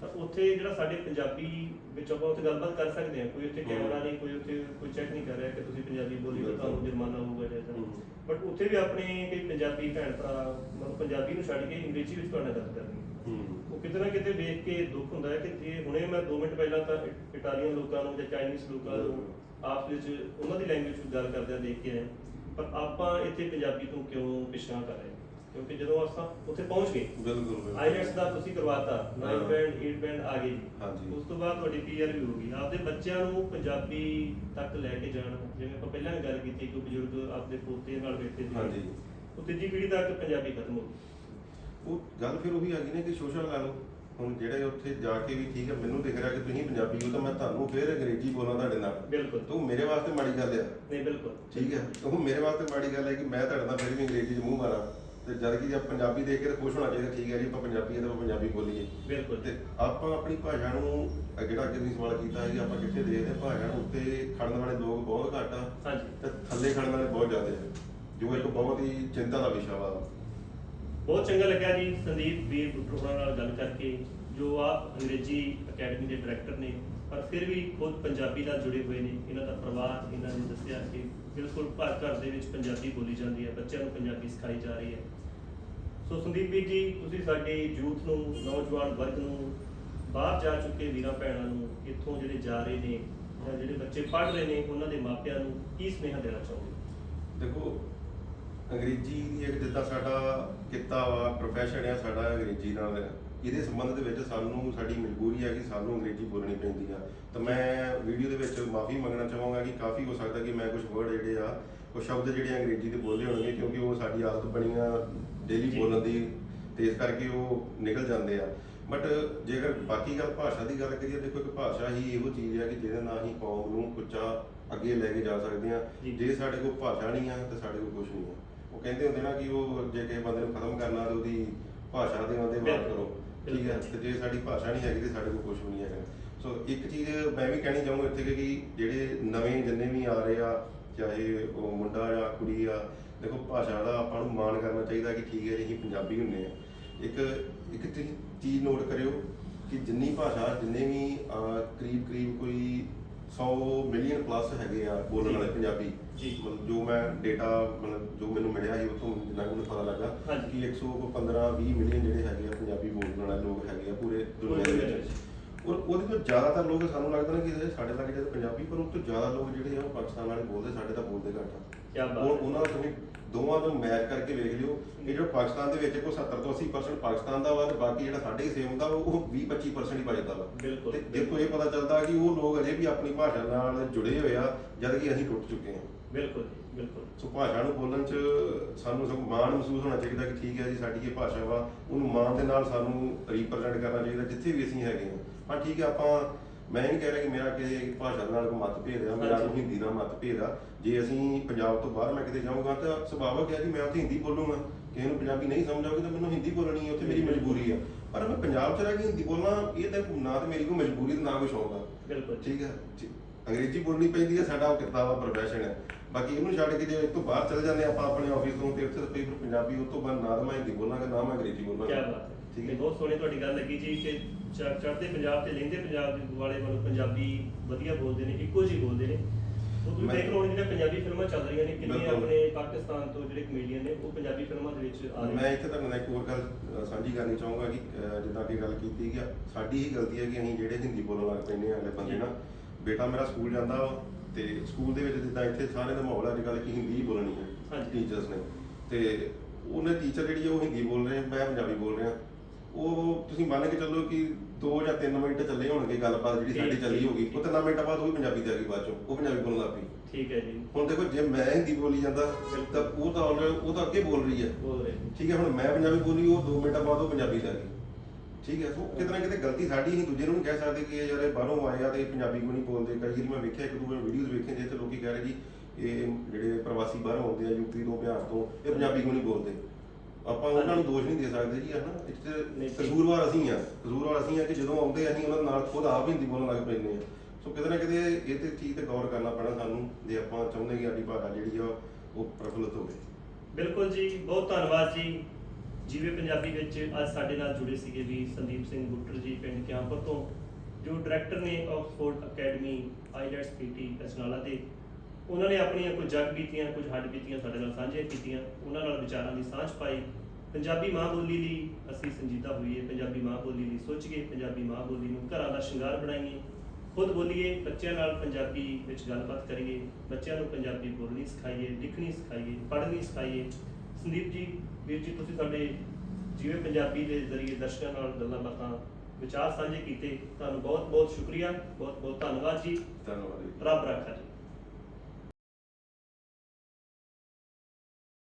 Speaker 1: ਤਾਂ ਉੱਥੇ ਜਿਹੜਾ ਸਾਡੇ ਪੰਜਾਬੀ ਵਿੱਚ ਆਪਾਂ ਉੱਥੇ ਗੱਲਬਾਤ ਕਰ ਸਕਦੇ ਹਾਂ ਕੋਈ ਉੱਥੇ। ਕੈਮਰਾ ਨਹੀਂ ਕੋਈ ਉੱਥੇ ਕੋਈ ਚੈੱਕ ਨਹੀਂ ਕਰ ਰਿਹਾ ਕਿ ਤੁਸੀਂ ਪੰਜਾਬੀ ਬੋਲੀ ਤਾਂ। ਤੁਹਾਨੂੰ ਜੁਰਮਾਨਾ ਹੋਊਗਾ ਜਾਂ ਜਾਂ। ਬਟ ਉੱਥੇ ਵੀ ਆਪਣੇ ਕਈ ਪੰਜਾਬੀ ਭੈਣ ਭਰਾ ਮਤਲਬ ਪੰਜਾਬੀ ਨੂੰ ਛੱਡ ਕੇ ਅੰਗਰੇਜ਼ੀ ਵਿੱਚ ਤੁਹਾਡੇ ਨਾਲ ਗੱਲ ਕਰਨਗੇ
Speaker 2: ਹੂੰ
Speaker 1: ਉਹ ਕਿਤੇ ਨਾ ਕਿਤੇ ਵੇਖ ਕੇ ਦੁੱਖ ਹੁੰਦਾ ਹੈ ਕਿ ਜੇ ਹੁਣੇ ਮੈਂ 2 ਮਿੰਟ ਪਹਿਲਾਂ ਤਾਂ ਇਟਾਲੀਅਨ ਲੋਕਾਂ ਨੂੰ ਜਾਂ ਚਾਈਨੀਜ਼ ਲੋਕਾਂ ਨੂੰ ਆਪਸ ਵਿੱਚ ਉਹਨਾਂ ਦੀ ਲੈਂਗੁਏਜ ਵਿੱਚ ਗੱਲ ਕਰਦਿਆਂ ਦੇਖ ਕੇ ਆਏ ਪਰ ਆਪਾਂ ਇੱਥੇ ਪੰਜਾਬੀ ਤੋਂ ਕਿਉਂ ਪਿਛਾਂ ਕਰ ਰਹੇ ਹਾਂ? ਕਿਉਂਕਿ ਜਦੋਂ ਆਪਾਂ ਉੱਥੇ ਪਹੁੰਚ ਗਏ
Speaker 2: ਬਿਲਕੁਲ ਬਿਲਕੁਲ।
Speaker 1: ਆਈਲੈਟਸ ਦਾ ਤੁਸੀਂ ਕਰਵਾਤਾ 9
Speaker 2: ਹਾਂ।
Speaker 1: ਬੈਂਡ 8 ਬੈਂਡ ਆ ਗਏ ਜੀ।
Speaker 2: ਹਾਂਜੀ।
Speaker 1: ਉਸ ਤੋਂ ਬਾਅਦ ਤੁਹਾਡੀ ਪੀਆਰ ਵੀ ਹੋ ਗਈ। ਆਪਦੇ ਬੱਚਿਆਂ ਨੂੰ ਪੰਜਾਬੀ ਤੱਕ ਲੈ ਕੇ ਜਾਣ ਜਿਵੇਂ ਆਪਾਂ ਪਹਿਲਾਂ ਵੀ ਗੱਲ ਕੀਤੀ ਕਿ ਬਜ਼ੁਰਗ ਆਪਦੇ ਪੋਤੇ ਨਾਲ ਬੈਠੇ ਸੀ।
Speaker 2: ਹਾਂਜੀ।
Speaker 1: ਉਹ ਤੀਜੀ ਪੀੜ੍ਹੀ ਤੱਕ ਪੰਜਾਬੀ ਖਤਮ ਹੋ ਗਈ।
Speaker 2: ਉਹ ਗੱਲ ਫਿਰ ਉਹੀ ਆ ਗਈ ਨਾ ਕਿ ਸੋਸ਼ਲ ਲਾ ਲਓ। ਹੁਣ ਜਿਹੜੇ ਉੱਥੇ ਜਾ ਕੇ ਵੀ ਠੀਕ ਹੈ ਮੈਨੂੰ ਦਿਖ ਰਿਹਾ ਕਿ ਤੁਸੀਂ ਪੰਜਾਬੀ ਹੋ ਤਾਂ ਮੈਂ ਤੁਹਾਨੂੰ ਫਿਰ ਅੰਗਰੇਜ਼ੀ ਬੋਲਾਂ ਤੁਹਾਡੇ ਨਾਲ।
Speaker 1: ਬਿਲਕੁਲ।
Speaker 2: ਤਾਂ ਮੇਰੇ ਵਾਸਤੇ ਮਾੜੀ ਗੱਲ ਆ।
Speaker 1: ਨਹੀਂ ਬਿਲਕੁਲ।
Speaker 2: ਠੀਕ ਹੈ ਉਹ ਮੇਰੇ ਵਾਸਤੇ ਮਾੜੀ ਗੱਲ ਹੈ ਕਿ ਮੈਂ ਤੁਹਾਡੇ ਨਾਲ ਫਿਰ ਵੀ ਅੰਗਰੇਜ਼ੀ 'ਚ ਮੂੰਹ ਮਾਰਾਂ। ਤੇ ਜਦ ਕਿ ਜੇ ਪੰਜਾਬੀ ਦੇਖ ਕੇ ਤਾਂ ਖੁਸ਼ ਹੋਣਾ ਚਾਹੀਦਾ ਠੀਕ ਹੈ ਜੀ ਆਪਾਂ ਪੰਜਾਬੀ ਹੈ ਤਾਂ ਆਪਾਂ ਪੰਜਾਬੀ ਬੋਲੀਏ।
Speaker 1: ਬਿਲਕੁਲ।
Speaker 2: ਤੇ ਆਪਾਂ ਆਪਣੀ ਭਾਸ਼ਾ ਨੂੰ ਅਹ ਜਿਹੜਾ ਅੱਗੇ ਤੁਸੀਂ ਸਵਾਲ ਕੀਤਾ ਕਿ ਆਪਾਂ ਕਿੱਥੇ ਦੇਖਦੇ ਹਾਂ ਭਾਸ਼ਾ ਨੂੰ ਉੱਤੇ ਖੜਨ ਵਾਲੇ ਲੋਕ ਬਹੁਤ ਘੱਟ ਆ।
Speaker 1: ਹਾਂਜੀ।
Speaker 2: ਤੇ ਥੱਲੇ ਖੜਨ ਵਾਲੇ ਬਹੁਤ ਜ਼ਿਆਦਾ ਆ। ਜੋ ਇੱਕ ਬਹੁਤ ਹੀ ਚਿੰਤਾ ਦਾ ਵਿਸ਼ਾ ਵਾ।
Speaker 1: ਬਹੁਤ ਚੰਗਾ ਲੱਗਿਆ ਜੀ ਸੰਦੀਪ ਵੀਰ ਬੁੱਟਰ ਨਾਲ ਗੱਲ ਕਰਕੇ ਜੋ ਆਪ ਅੰਗਰੇਜ਼ੀ ਅਕੈਡਮੀ ਦੇ ਡਾਇਰੈਕਟਰ ਨੇ ਪਰ ਫਿਰ ਵੀ ਖੁਦ ਪੰਜਾਬੀ ਨਾਲ ਜੁੜੇ ਹੋਏ ਨੇ। ਇਹਨਾਂ ਦਾ ਪਰਿਵਾਰ ਇਹਨਾਂ ਨੇ ਦੱਸਿਆ ਕਿ ਬਿਲਕੁਲ ਘਰ ਘਰ ਦੇ ਵਿੱਚ ਪੰਜਾਬੀ ਬੋਲੀ ਜਾਂਦੀ ਹੈ, ਬੱਚਿਆਂ ਨੂੰ ਪੰਜਾਬੀ ਸਿਖਾਈ ਜਾ ਰਹੀ ਹੈ। ਸੋ ਸੰਦੀਪ ਵੀਰ ਜੀ, ਤੁਸੀਂ ਸਾਡੇ ਯੂਥ ਨੂੰ, ਨੌਜਵਾਨ ਵਰਗ ਨੂੰ, ਬਾਹਰ ਜਾ ਚੁੱਕੇ ਵੀਰਾਂ ਭੈਣਾਂ ਨੂੰ, ਇੱਥੋਂ ਜਿਹੜੇ ਜਾ ਰਹੇ ਨੇ ਜਾਂ ਜਿਹੜੇ ਬੱਚੇ ਪੜ੍ਹ ਰਹੇ ਨੇ, ਉਹਨਾਂ ਦੇ ਮਾਪਿਆਂ ਨੂੰ ਕੀ ਸੁਨੇਹਾ ਦੇਣਾ ਚਾਹੋਗੇ?
Speaker 2: ਦੇਖੋ, ਅੰਗਰੇਜ਼ੀ ਇੱਕ ਜਿੱਦਾਂ ਸਾਡਾ ਕਿੱਤਾ ਵਾ ਪ੍ਰੋਫੈਸ਼ਨ ਆ, ਸਾਡਾ ਅੰਗਰੇਜ਼ੀ ਨਾਲ। ਇਹਦੇ ਸੰਬੰਧ ਦੇ ਵਿੱਚ ਸਾਨੂੰ ਸਾਡੀ ਮਜਬੂਰੀ ਹੈ ਕਿ ਸਾਨੂੰ ਅੰਗਰੇਜ਼ੀ ਬੋਲਣੀ ਪੈਂਦੀ ਆ ਤਾਂ ਮੈਂ ਵੀਡੀਓ ਦੇ ਵਿੱਚ ਮਾਫੀ ਮੰਗਣਾ ਚਾਹਾਂਗਾ ਕਿ ਕਾਫੀ ਹੋ ਸਕਦਾ ਕਿ ਮੈਂ ਕੁਝ ਵਰਡ ਜਿਹੜੇ ਆ ਕੁਝ ਸ਼ਬਦ ਜਿਹੜੇ ਅੰਗਰੇਜ਼ੀ ਦੇ ਬੋਲੇ ਹੋਣਗੇ ਕਿਉਂਕਿ ਉਹ ਸਾਡੀ ਆਦਤ ਬਣੀ ਆ ਡੇਲੀ। ਬੋਲਣ ਦੀ ਤੇ ਇਸ ਕਰਕੇ ਉਹ ਨਿਕਲ ਜਾਂਦੇ ਆ ਬਟ ਜੇਕਰ ਬਾਕੀ ਗੱਲ ਭਾਸ਼ਾ ਦੀ ਗੱਲ ਕਰੀਏ ਦੇਖੋ ਇੱਕ ਭਾਸ਼ਾ ਹੀ ਇਹੋ ਚੀਜ਼ ਹੈ ਕਿ ਜਿਹਦੇ ਨਾਲ ਹੀ ਕੌਮ ਨੂੰ ਉੱਚਾ ਅੱਗੇ ਲੈ ਕੇ ਜਾ ਸਕਦੇ ਆ
Speaker 1: ਜੀ।
Speaker 2: ਸਾਡੇ ਕੋਲ ਭਾਸ਼ਾ ਨਹੀਂ ਆ ਤੇ ਸਾਡੇ ਕੋਲ ਕੁਝ ਨਹੀਂ ਆ ਉਹ ਕਹਿੰਦੇ ਹੁੰਦੇ ਨਾ ਕਿ ਉਹ ਜੇ ਕਿਸੇ ਬੰਦੇ ਨੂੰ ਖਤਮ ਕਰਨਾ ਤੇ ਉਹਦੀ ਭਾਸ਼ਾ ਦੇ ਉਹਦੇ
Speaker 1: ਬਿਲਕੁਲ।
Speaker 2: ਕਰੋ ਠੀਕ ਹੈ ਤੇ ਜੇ ਸਾਡੀ ਭਾਸ਼ਾ ਨਹੀਂ ਹੈਗੀ ਤੇ ਸਾਡੇ ਕੋਲ ਕੁਝ ਵੀ ਨਹੀਂ ਹੈਗਾ। ਸੋ ਇੱਕ ਚੀਜ਼ ਮੈਂ ਵੀ ਕਹਿਣੀ ਚਾਹੂੰਗਾ ਇੱਥੇ ਕਿ ਜਿਹੜੇ ਨਵੇਂ ਜਿੰਨੇ ਵੀ ਆ ਰਹੇ ਆ ਚਾਹੇ ਉਹ ਮੁੰਡਾ ਜਾਂ ਕੁੜੀ ਆ ਦੇਖੋ ਭਾਸ਼ਾ ਦਾ ਆਪਾਂ ਨੂੰ ਮਾਣ ਕਰਨਾ ਚਾਹੀਦਾ ਕਿ ਠੀਕ ਹੈ ਜੀ ਅਸੀਂ ਪੰਜਾਬੀ ਹੁੰਨੇ ਆ। ਇੱਕ ਇੱਕ ਚੀਜ਼- ਨੋਟ ਕਰਿਓ ਕਿ ਜਿੰਨੀ ਭਾਸ਼ਾ ਜਿੰਨੇ ਵੀ ਕਰੀਬ ਕਰੀਬ ਕੋਈ 100 ਮਿਲੀਅਨ ਪਲੱਸ ਹੈਗੇ ਆ ਬੋਲਣ ਵਾਲੇ ਪੰਜਾਬੀ
Speaker 1: ਜੀ।
Speaker 2: ਮਤਲਬ ਜੋ ਮੈਂ ਡੇਟਾ ਮਤਲਬ ਜੋ ਮੈਨੂੰ ਮਿਲਿਆ ਸੀ ਉਥੋਂ ਜਿੰਨਾ ਕੁ ਮੈਨੂੰ ਪਤਾ ਲੱਗਾ
Speaker 1: ਹਾਂਜੀ।
Speaker 2: ਕਿ 115 20 ਮਿਲੀਅਨ ਜਿਹੜੇ ਹੈਗੇ ਆ ਪੰਜਾਬੀ ਬੋਲਣ ਵਾਲੇ ਲੋਕ ਹੈਗੇ ਆ ਪੂਰੇ ਦੁਨੀਆ ਦੇ
Speaker 1: ਦੁਨੀਆ
Speaker 2: ਵਿੱਚ
Speaker 1: ਵਿੱਚ।
Speaker 2: ਔਰ ਉਹਦੇ ਤੋਂ ਜ਼ਿਆਦਾਤਰ ਲੋਕ ਸਾਨੂੰ ਲੱਗਦਾ ਨਾ ਕਿ ਇਹ ਸਾਡੇ ਲਾਗੇ ਜਿਹੜੇ ਪੰਜਾਬੀ ਪਰ ਉਹ ਤੋਂ ਜ਼ਿਆਦਾ ਲੋਕ ਜਿਹੜੇ ਆ ਉਹ ਪਾਕਿਸਤਾਨ ਵਾਲੇ ਬੋਲਦੇ ਸਾਡੇ ਤਾਂ ਬੋਲਦੇ ਘੱਟ ਆ
Speaker 1: ਕਿਆ ਬਾਤ
Speaker 2: ਉਹ
Speaker 1: ਹੈ।
Speaker 2: ਉਹਨਾਂ ਨੂੰ ਤੁਸੀਂ ਦੋਵਾਂ ਨੂੰ ਮੈਚ ਕਰਕੇ ਵੇਖ ਲਿਓ ਕਿ ਜਿਹੜਾ ਪਾਕਿਸਤਾਨ ਦੇ ਵਿੱਚ ਕੋਈ 70 ਤੋਂ 80% ਪਾਕਿਸਤਾਨ ਦਾ ਵਾ ਤੇ ਬਾਕੀ ਜਿਹੜਾ ਸਾਡੇ ਉਹ 20 25% ਹੀ ਬਚਦਾ ਵਾ
Speaker 1: ਬਿਲਕੁਲ।
Speaker 2: ਤੇ ਦੇਖੋ ਇਹ ਪਤਾ ਚੱਲਦਾ ਕਿ ਉਹ ਲੋਕ ਅਜੇ ਵੀ ਆਪਣੀ ਭਾਸ਼ਾ ਨਾਲ ਜੁੜੇ ਹੋਏ ਆ ਜਦ ਕਿ ਅਸੀਂ ਟੁੱਟ ਚੁੱਕੇ ਹਾਂ
Speaker 1: ਬਿਲਕੁਲ ਜੀ, ਬਿਲਕੁਲ।
Speaker 2: ਸੋ ਭਾਸ਼ਾ ਨੂੰ ਬੋਲਣ ਚ ਸਾਨੂੰ ਸਗੋਂ ਮਾਣ ਮਹਿਸੂਸ ਹੋਣਾ ਚਾਹੀਦਾ ਕਿ ਠੀਕ ਹੈ ਜੀ ਸਾਡੀ ਇਹ ਭਾਸ਼ਾ ਵਾ ਉਹਨੂੰ ਮਾਣ ਦੇ ਨਾਲ ਸਾਨੂੰ ਰਿਪਰੈਜ਼ੈਂਟ ਕਰਨਾ ਚਾਹੀਦਾ ਜਿੱਥੇ ਵੀ ਅਸੀਂ ਹੈਗੇ ਹਾਂ। ਹਾਂ ਠੀਕ ਹੈ ਆਪਾਂ ਮੈਂ ਨਹੀਂ ਕਹਿ ਰਿਹਾ ਕਿ ਮੇਰਾ ਕਿਸੇ ਭਾਸ਼ਾ ਨਾਲ ਕੋਈ ਮਤਭੇਦ ਆ ਮੇਰਾ
Speaker 1: ਹਾਂਜੀ।
Speaker 2: ਕੋਈ ਹਿੰਦੀ ਨਾਲ ਮਤਭੇਦ ਆ। ਜੇ ਅਸੀਂ ਪੰਜਾਬ ਤੋਂ ਬਾਹਰ ਮੈਂ ਕਿਤੇ ਜਾਊਂਗਾ ਤਾਂ ਸੁਭਾਵਕ ਹੈ ਕਿ ਮੈਂ ਉੱਥੇ ਹਿੰਦੀ ਬੋਲੂੰਗਾ। ਕਿਸੇ ਨੂੰ ਪੰਜਾਬੀ ਨਹੀਂ ਸਮਝ ਆਊਗੀ ਤਾਂ ਮੈਨੂੰ ਹਿੰਦੀ ਬੋਲਣੀ ਹੈ ਉੱਥੇ ਮੇਰੀ ਮਜਬੂਰੀ ਆ। ਪਰ ਮੈਂ ਪੰਜਾਬ 'ਚ ਰਹਿ ਕੇ ਹਿੰਦੀ ਬੋਲਣਾ ਇਹ ਤਾਂ ਨਾ ਤੇ ਮੇਰੀ ਕੋਈ ਮਜਬੂਰੀ ਤੇ ਨਾ ਕੋਈ ਸ਼ੌਕ ਆ।
Speaker 1: ਬਿਲਕੁਲ
Speaker 2: ਠੀਕ ਹੈ ਜੀ। ਅੰਗਰੇਜ਼ੀ ਬੋਲਣੀ ਪੈਂਦੀ ਹੈ ਸਾਡਾ ਉਹ ਕਿੱਤਾ ਵਾ ਪ੍ਰੋਫੈਸ਼ਨ ਹੈ ਬਾਕੀ ਇਹਨੂੰ ਛੱਡ ਕੇ ਜੇ ਇਸ ਤੋਂ ਬਾਹਰ ਚਲੇ ਜਾਂਦੇ ਆਪਾਂ ਆਪਣੇ ਆਫਿਸ ਤੋਂ ਤੇ ਉੱਥੇ ਤਾਂ ਪੰਜਾਬੀ ਉਸ ਤੋਂ ਬਾਅਦ ਨਾ ਤਾਂ ਮੈਂ ਹਿੰਦੀ ਬੋਲਾਂਗਾ ਨਾ ਮੈਂ ਅੰਗਰੇਜ਼ੀ ਬੋਲਾਂਗਾ।
Speaker 1: ਕਿਆ ਬਾਤ ਹੈ।
Speaker 2: ਠੀਕ
Speaker 1: ਤੇ
Speaker 2: ਹੈ
Speaker 1: ਬਹੁਤ ਸੋਹਣੀ ਤੁਹਾਡੀ ਗੱਲ ਲੱਗੀ ਜੀ ਕਿ ਚੜ੍ਹ- ਚੜ੍ਹਦੇ ਪੰਜਾਬ ਤੇ ਲਹਿੰਦੇ ਪੰਜਾਬ ਦੇ ਵਾਲੇ ਵੱਲੋਂ ਪੰਜਾਬੀ ਵਧੀਆ ਬੋਲਦੇ ਨੇ ਇੱਕੋ ਜਿਹੀ ਬੋਲਦੇ ਨੇ। ਉਹ ਤੁਸੀਂ
Speaker 2: ਮੈਂ-
Speaker 1: ਦੇਖ ਲਓ ਹੁਣ ਜਿਹੜੀਆਂ ਪੰਜਾਬੀ ਫਿਲਮਾਂ ਚੱਲ ਰਹੀਆਂ ਨੇ ਕਿੰਨੇ
Speaker 2: ਬਿਲਕੁਲ।
Speaker 1: ਆਪਣੇ ਪਾਕਿਸਤਾਨ ਤੋਂ ਜਿਹੜੇ ਕਮੇਡੀਅਨ ਨੇ ਉਹ ਪੰਜਾਬੀ ਫਿਲਮਾਂ ਦੇ ਵਿੱਚ ਆ ਰਹੇ
Speaker 2: ਮੈਂ
Speaker 1: ਨੇ
Speaker 2: ਇੱਥੇ ਤੁਹਾਡੇ ਨਾਲ ਇੱਕ ਹੋਰ ਗੱਲ ਅ, ਸਾਂਝੀ ਕਰਨੀ ਚਾਹੂੰਗਾ ਕਿ ਅ, ਜਿੱਦਾਂ ਕਿ ਗੱਲ ਕੀਤੀ ਕਿ ਸਾਡੀ ਹੀ ਗਲਤੀ ਹੈ ਕਿ ਅਸੀਂ ਜਿਹੜੇ ਹਿੰਦੀ ਬੋਲਣ ਲੱਗ ਪੈਂਦੇ ਹਾਂ ਅਗਲੇ ਬੰਦੇ ਨਾਲ। ਬੇਟਾ ਮੇਰਾ ਸਕੂਲ ਜਾਂਦਾ ਵਾ ਤੇ ਸਕੂਲ ਦੇ ਵਿੱਚ ਜਿੱਦਾਂ ਇੱਥੇ ਸਾਰੇ ਦਾ ਮਾਹੌਲ ਅੱਜ ਕੱਲ੍ਹ ਕਿ ਹਿੰਦੀ ਹੀ ਬੋਲਣੀ ਹੈ
Speaker 1: ਹਾਂਜੀ।
Speaker 2: ਟੀਚਰਸ ਨੇ। ਤੇ ਉਹਨੇ ਟੀਚਰ ਜਿਹੜੀ ਉਹ ਹਿੰਦੀ ਬੋਲ ਰਹੇ ਆ, ਮੈਂ ਪੰਜਾਬੀ ਬੋਲ ਰਿਹਾ। ਉਹ ਤੁਸੀਂ ਮੰਨ ਕੇ ਚੱਲੋ ਕਿ 2 ਜਾਂ 3 ਮਿੰਟ ਚੱਲੇ ਹੋਣਗੇ ਗੱਲਬਾਤ ਜਿਹੜੀ ਸਾਡੀ ਚੱਲੀ ਹੋਗੀ। ਉਹ ਤਿੰਨ ਮਿੰਟਾਂ ਬਾਅਦ ਉਹ ਵੀ ਪੰਜਾਬੀ ਤੇ ਆ ਗਈ ਬਾਅਦ ਚੋਂ ਉਹ ਪੰਜਾਬੀ ਬੋਲਣ ਲੱਗ ਪਈ।
Speaker 1: ਠੀਕ ਹੈ ਜੀ।
Speaker 2: ਹੁਣ ਦੇਖੋ ਜੇ ਮੈਂ ਹਿੰਦੀ ਬੋਲੀ ਜਾਂਦਾ ਤਾਂ ਉਹ ਤਾਂ already- ਉਹ ਤਾਂ ਅੱਗੇ ਬੋਲ ਰਹੀ ਹੈ।
Speaker 1: ਬੋਲ ਰਹੇ।
Speaker 2: ਠੀਕ ਹੈ ਹੁਣ ਮੈਂ ਪੰਜਾਬੀ ਬੋਲੀ ਉਹ 2 ਮਿੰਟਾਂ ਬਾਅਦ ਉਹ ਪੰਜਾਬੀ ਲੱਗ ਗਈ। ਠੀਕ ਹੈ ਸੋ ਕਿਤੇ ਨਾ ਕਿਤੇ ਗਲਤੀ ਸਾਡੀ ਹੀ ਦੂਜੇ ਨੂੰ ਨਹੀਂ ਕਹਿ ਸਕਦੇ ਕਿ ਇਹ ਯਾਰ ਇਹ ਬਾਹਰੋਂ ਆਏ ਆ ਤੇ ਪੰਜਾਬੀ ਕਿਉਂ ਨਹੀਂ ਬੋਲਦੇ? ਕਈ ਵਾਰੀ ਮੈਂ ਵੇਖਿਆ ਇੱਕ ਦੋ ਵੀਡੀਓਜ਼ ਵੇਖੇ ਜਿੱਥੇ ਲੋਕੀ ਕਹਿ ਰਹੇ ਜੀ ਇਹ ਜਿਹੜੇ ਪ੍ਰਵਾਸੀ ਬਾਹਰੋਂ ਆਉਂਦੇ ਆ ਯੂਪੀ ਤੋਂ ਬਿਹਾਰ ਤੋਂ ਇਹ ਪੰਜਾਬੀ ਕਿਉਂ ਨਹੀਂ ਬੋਲਦੇ? ਆਪਾਂ ਉਹਨਾਂ ਨੂੰ ਦੋਸ਼ ਨਹੀਂ ਦੇ ਸਕਦੇ ਜੀ ਹਨਾ?
Speaker 1: ਨਹੀਂ,
Speaker 2: ਇੱਥੇ। ਕਸੂਰਵਾਰ ਅਸੀਂ ਆ ਕਸੂਰਵਾਰ ਅਸੀਂ ਆ ਕਿ ਜਦੋਂ ਆਉਂਦੇ ਅਸੀਂ ਉਹਨਾਂ ਨਾਲ ਖੁਦ ਆਪ ਹਿੰਦੀ ਬੋਲਣ ਲੱਗ ਪੈਂਦੇ ਆ। ਸੋ ਕਿਤੇ ਨਾ ਕਿਤੇ ਇਹ ਤੇ ਚੀਜ਼ ਤੇ ਗੌਰ ਕਰਨਾ ਪੈਣਾ ਸਾਨੂੰ ਜੇ ਆਪਾਂ ਚਾਹੁੰਦੇ ਕਿ ਸਾਡੀ ਭਾਸ਼ਾ ਜਿਹੜੀ ਆ ਉਹ ਪ੍ਰਫੁੱਲਤ ਹੋਵੇ।
Speaker 1: ਬਿਲਕੁਲ ਜੀ ਬਹੁਤ ਧੰਨਵਾਦ ਜੀ। ਜੀਵੇ ਪੰਜਾਬੀ ਵਿੱਚ ਅੱਜ ਸਾਡੇ ਨਾਲ ਜੁੜੇ ਸੀਗੇ ਵੀ ਸੰਦੀਪ ਸਿੰਘ ਗੁੱਟਰ ਜੀ ਪਿੰਡ ਕਿਆਂਪੁਰ ਤੋਂ, ਜੋ ਡਾਇਰੈਕਟਰ ਨੇ Oxford academy IELTS PT Ajnala ਦੇ, ਉਹਨਾਂ ਨੇ ਆਪਣੀਆਂ ਕੁਝ ਜਗ ਬੀਤੀਆਂ, ਕੁਝ ਹੱਡ ਬੀਤੀਆਂ, ਸਾਡੇ ਨਾਲ ਸਾਂਝੀਆਂ ਕੀਤੀਆਂ, ਉਹਨਾਂ ਨਾਲ ਵਿਚਾਰਾਂ ਦੀ ਸਾਂਝ ਪਾਈ। ਪੰਜਾਬੀ ਮਾਂ ਬੋਲੀ ਲਈ ਅਸੀਂ ਸੰਜੀਦਾ ਹੋਈਏ, ਪੰਜਾਬੀ ਮਾਂ ਬੋਲੀ ਲਈ ਸੋਚੀਏ ਪੰਜਾਬੀ ਮਾਂ ਬੋਲੀ ਨੂੰ ਘਰਾਂ ਦਾ ਸ਼ਿੰਗਾਰ ਬਣਾਈਏ। ਖੁਦ ਬੋਲੀਏ, ਬੱਚਿਆਂ ਨਾਲ ਪੰਜਾਬੀ ਵਿੱਚ ਗੱਲਬਾਤ ਕਰੀਏ, ਬੱਚਿਆਂ ਨੂੰ ਪੰਜਾਬੀ ਬੋਲਣੀ ਸਿਖਾਈਏ, ਲਿਖਣੀ ਸਿਖਾਈਏ, ਪੜ੍ਹਨੀ ਸਿਖਾਈਏ। ਸੰਦੀਪ ਜੀ ਵੀਰ ਜੀ ਤੁਸੀਂ ਸਾਡੇ ਜਿਵੇਂ ਪੰਜਾਬੀ ਦੇ ਜ਼ਰੀਏ ਦਰਸ਼ਕਾਂ ਨਾਲ ਗੱਲਾਂ ਬਾਤਾਂ ਵਿਚਾਰ ਸਾਂਝੇ ਕੀਤੇ ਤੁਹਾਨੂੰ ਬਹੁਤ ਬਹੁਤ ਸ਼ੁਕਰੀਆ ਬਹੁਤ ਬਹੁਤ ਧੰਨਵਾਦ ਜੀ।
Speaker 2: ਧੰਨਵਾਦ
Speaker 1: ਰੱਬ ਰਾਖਾ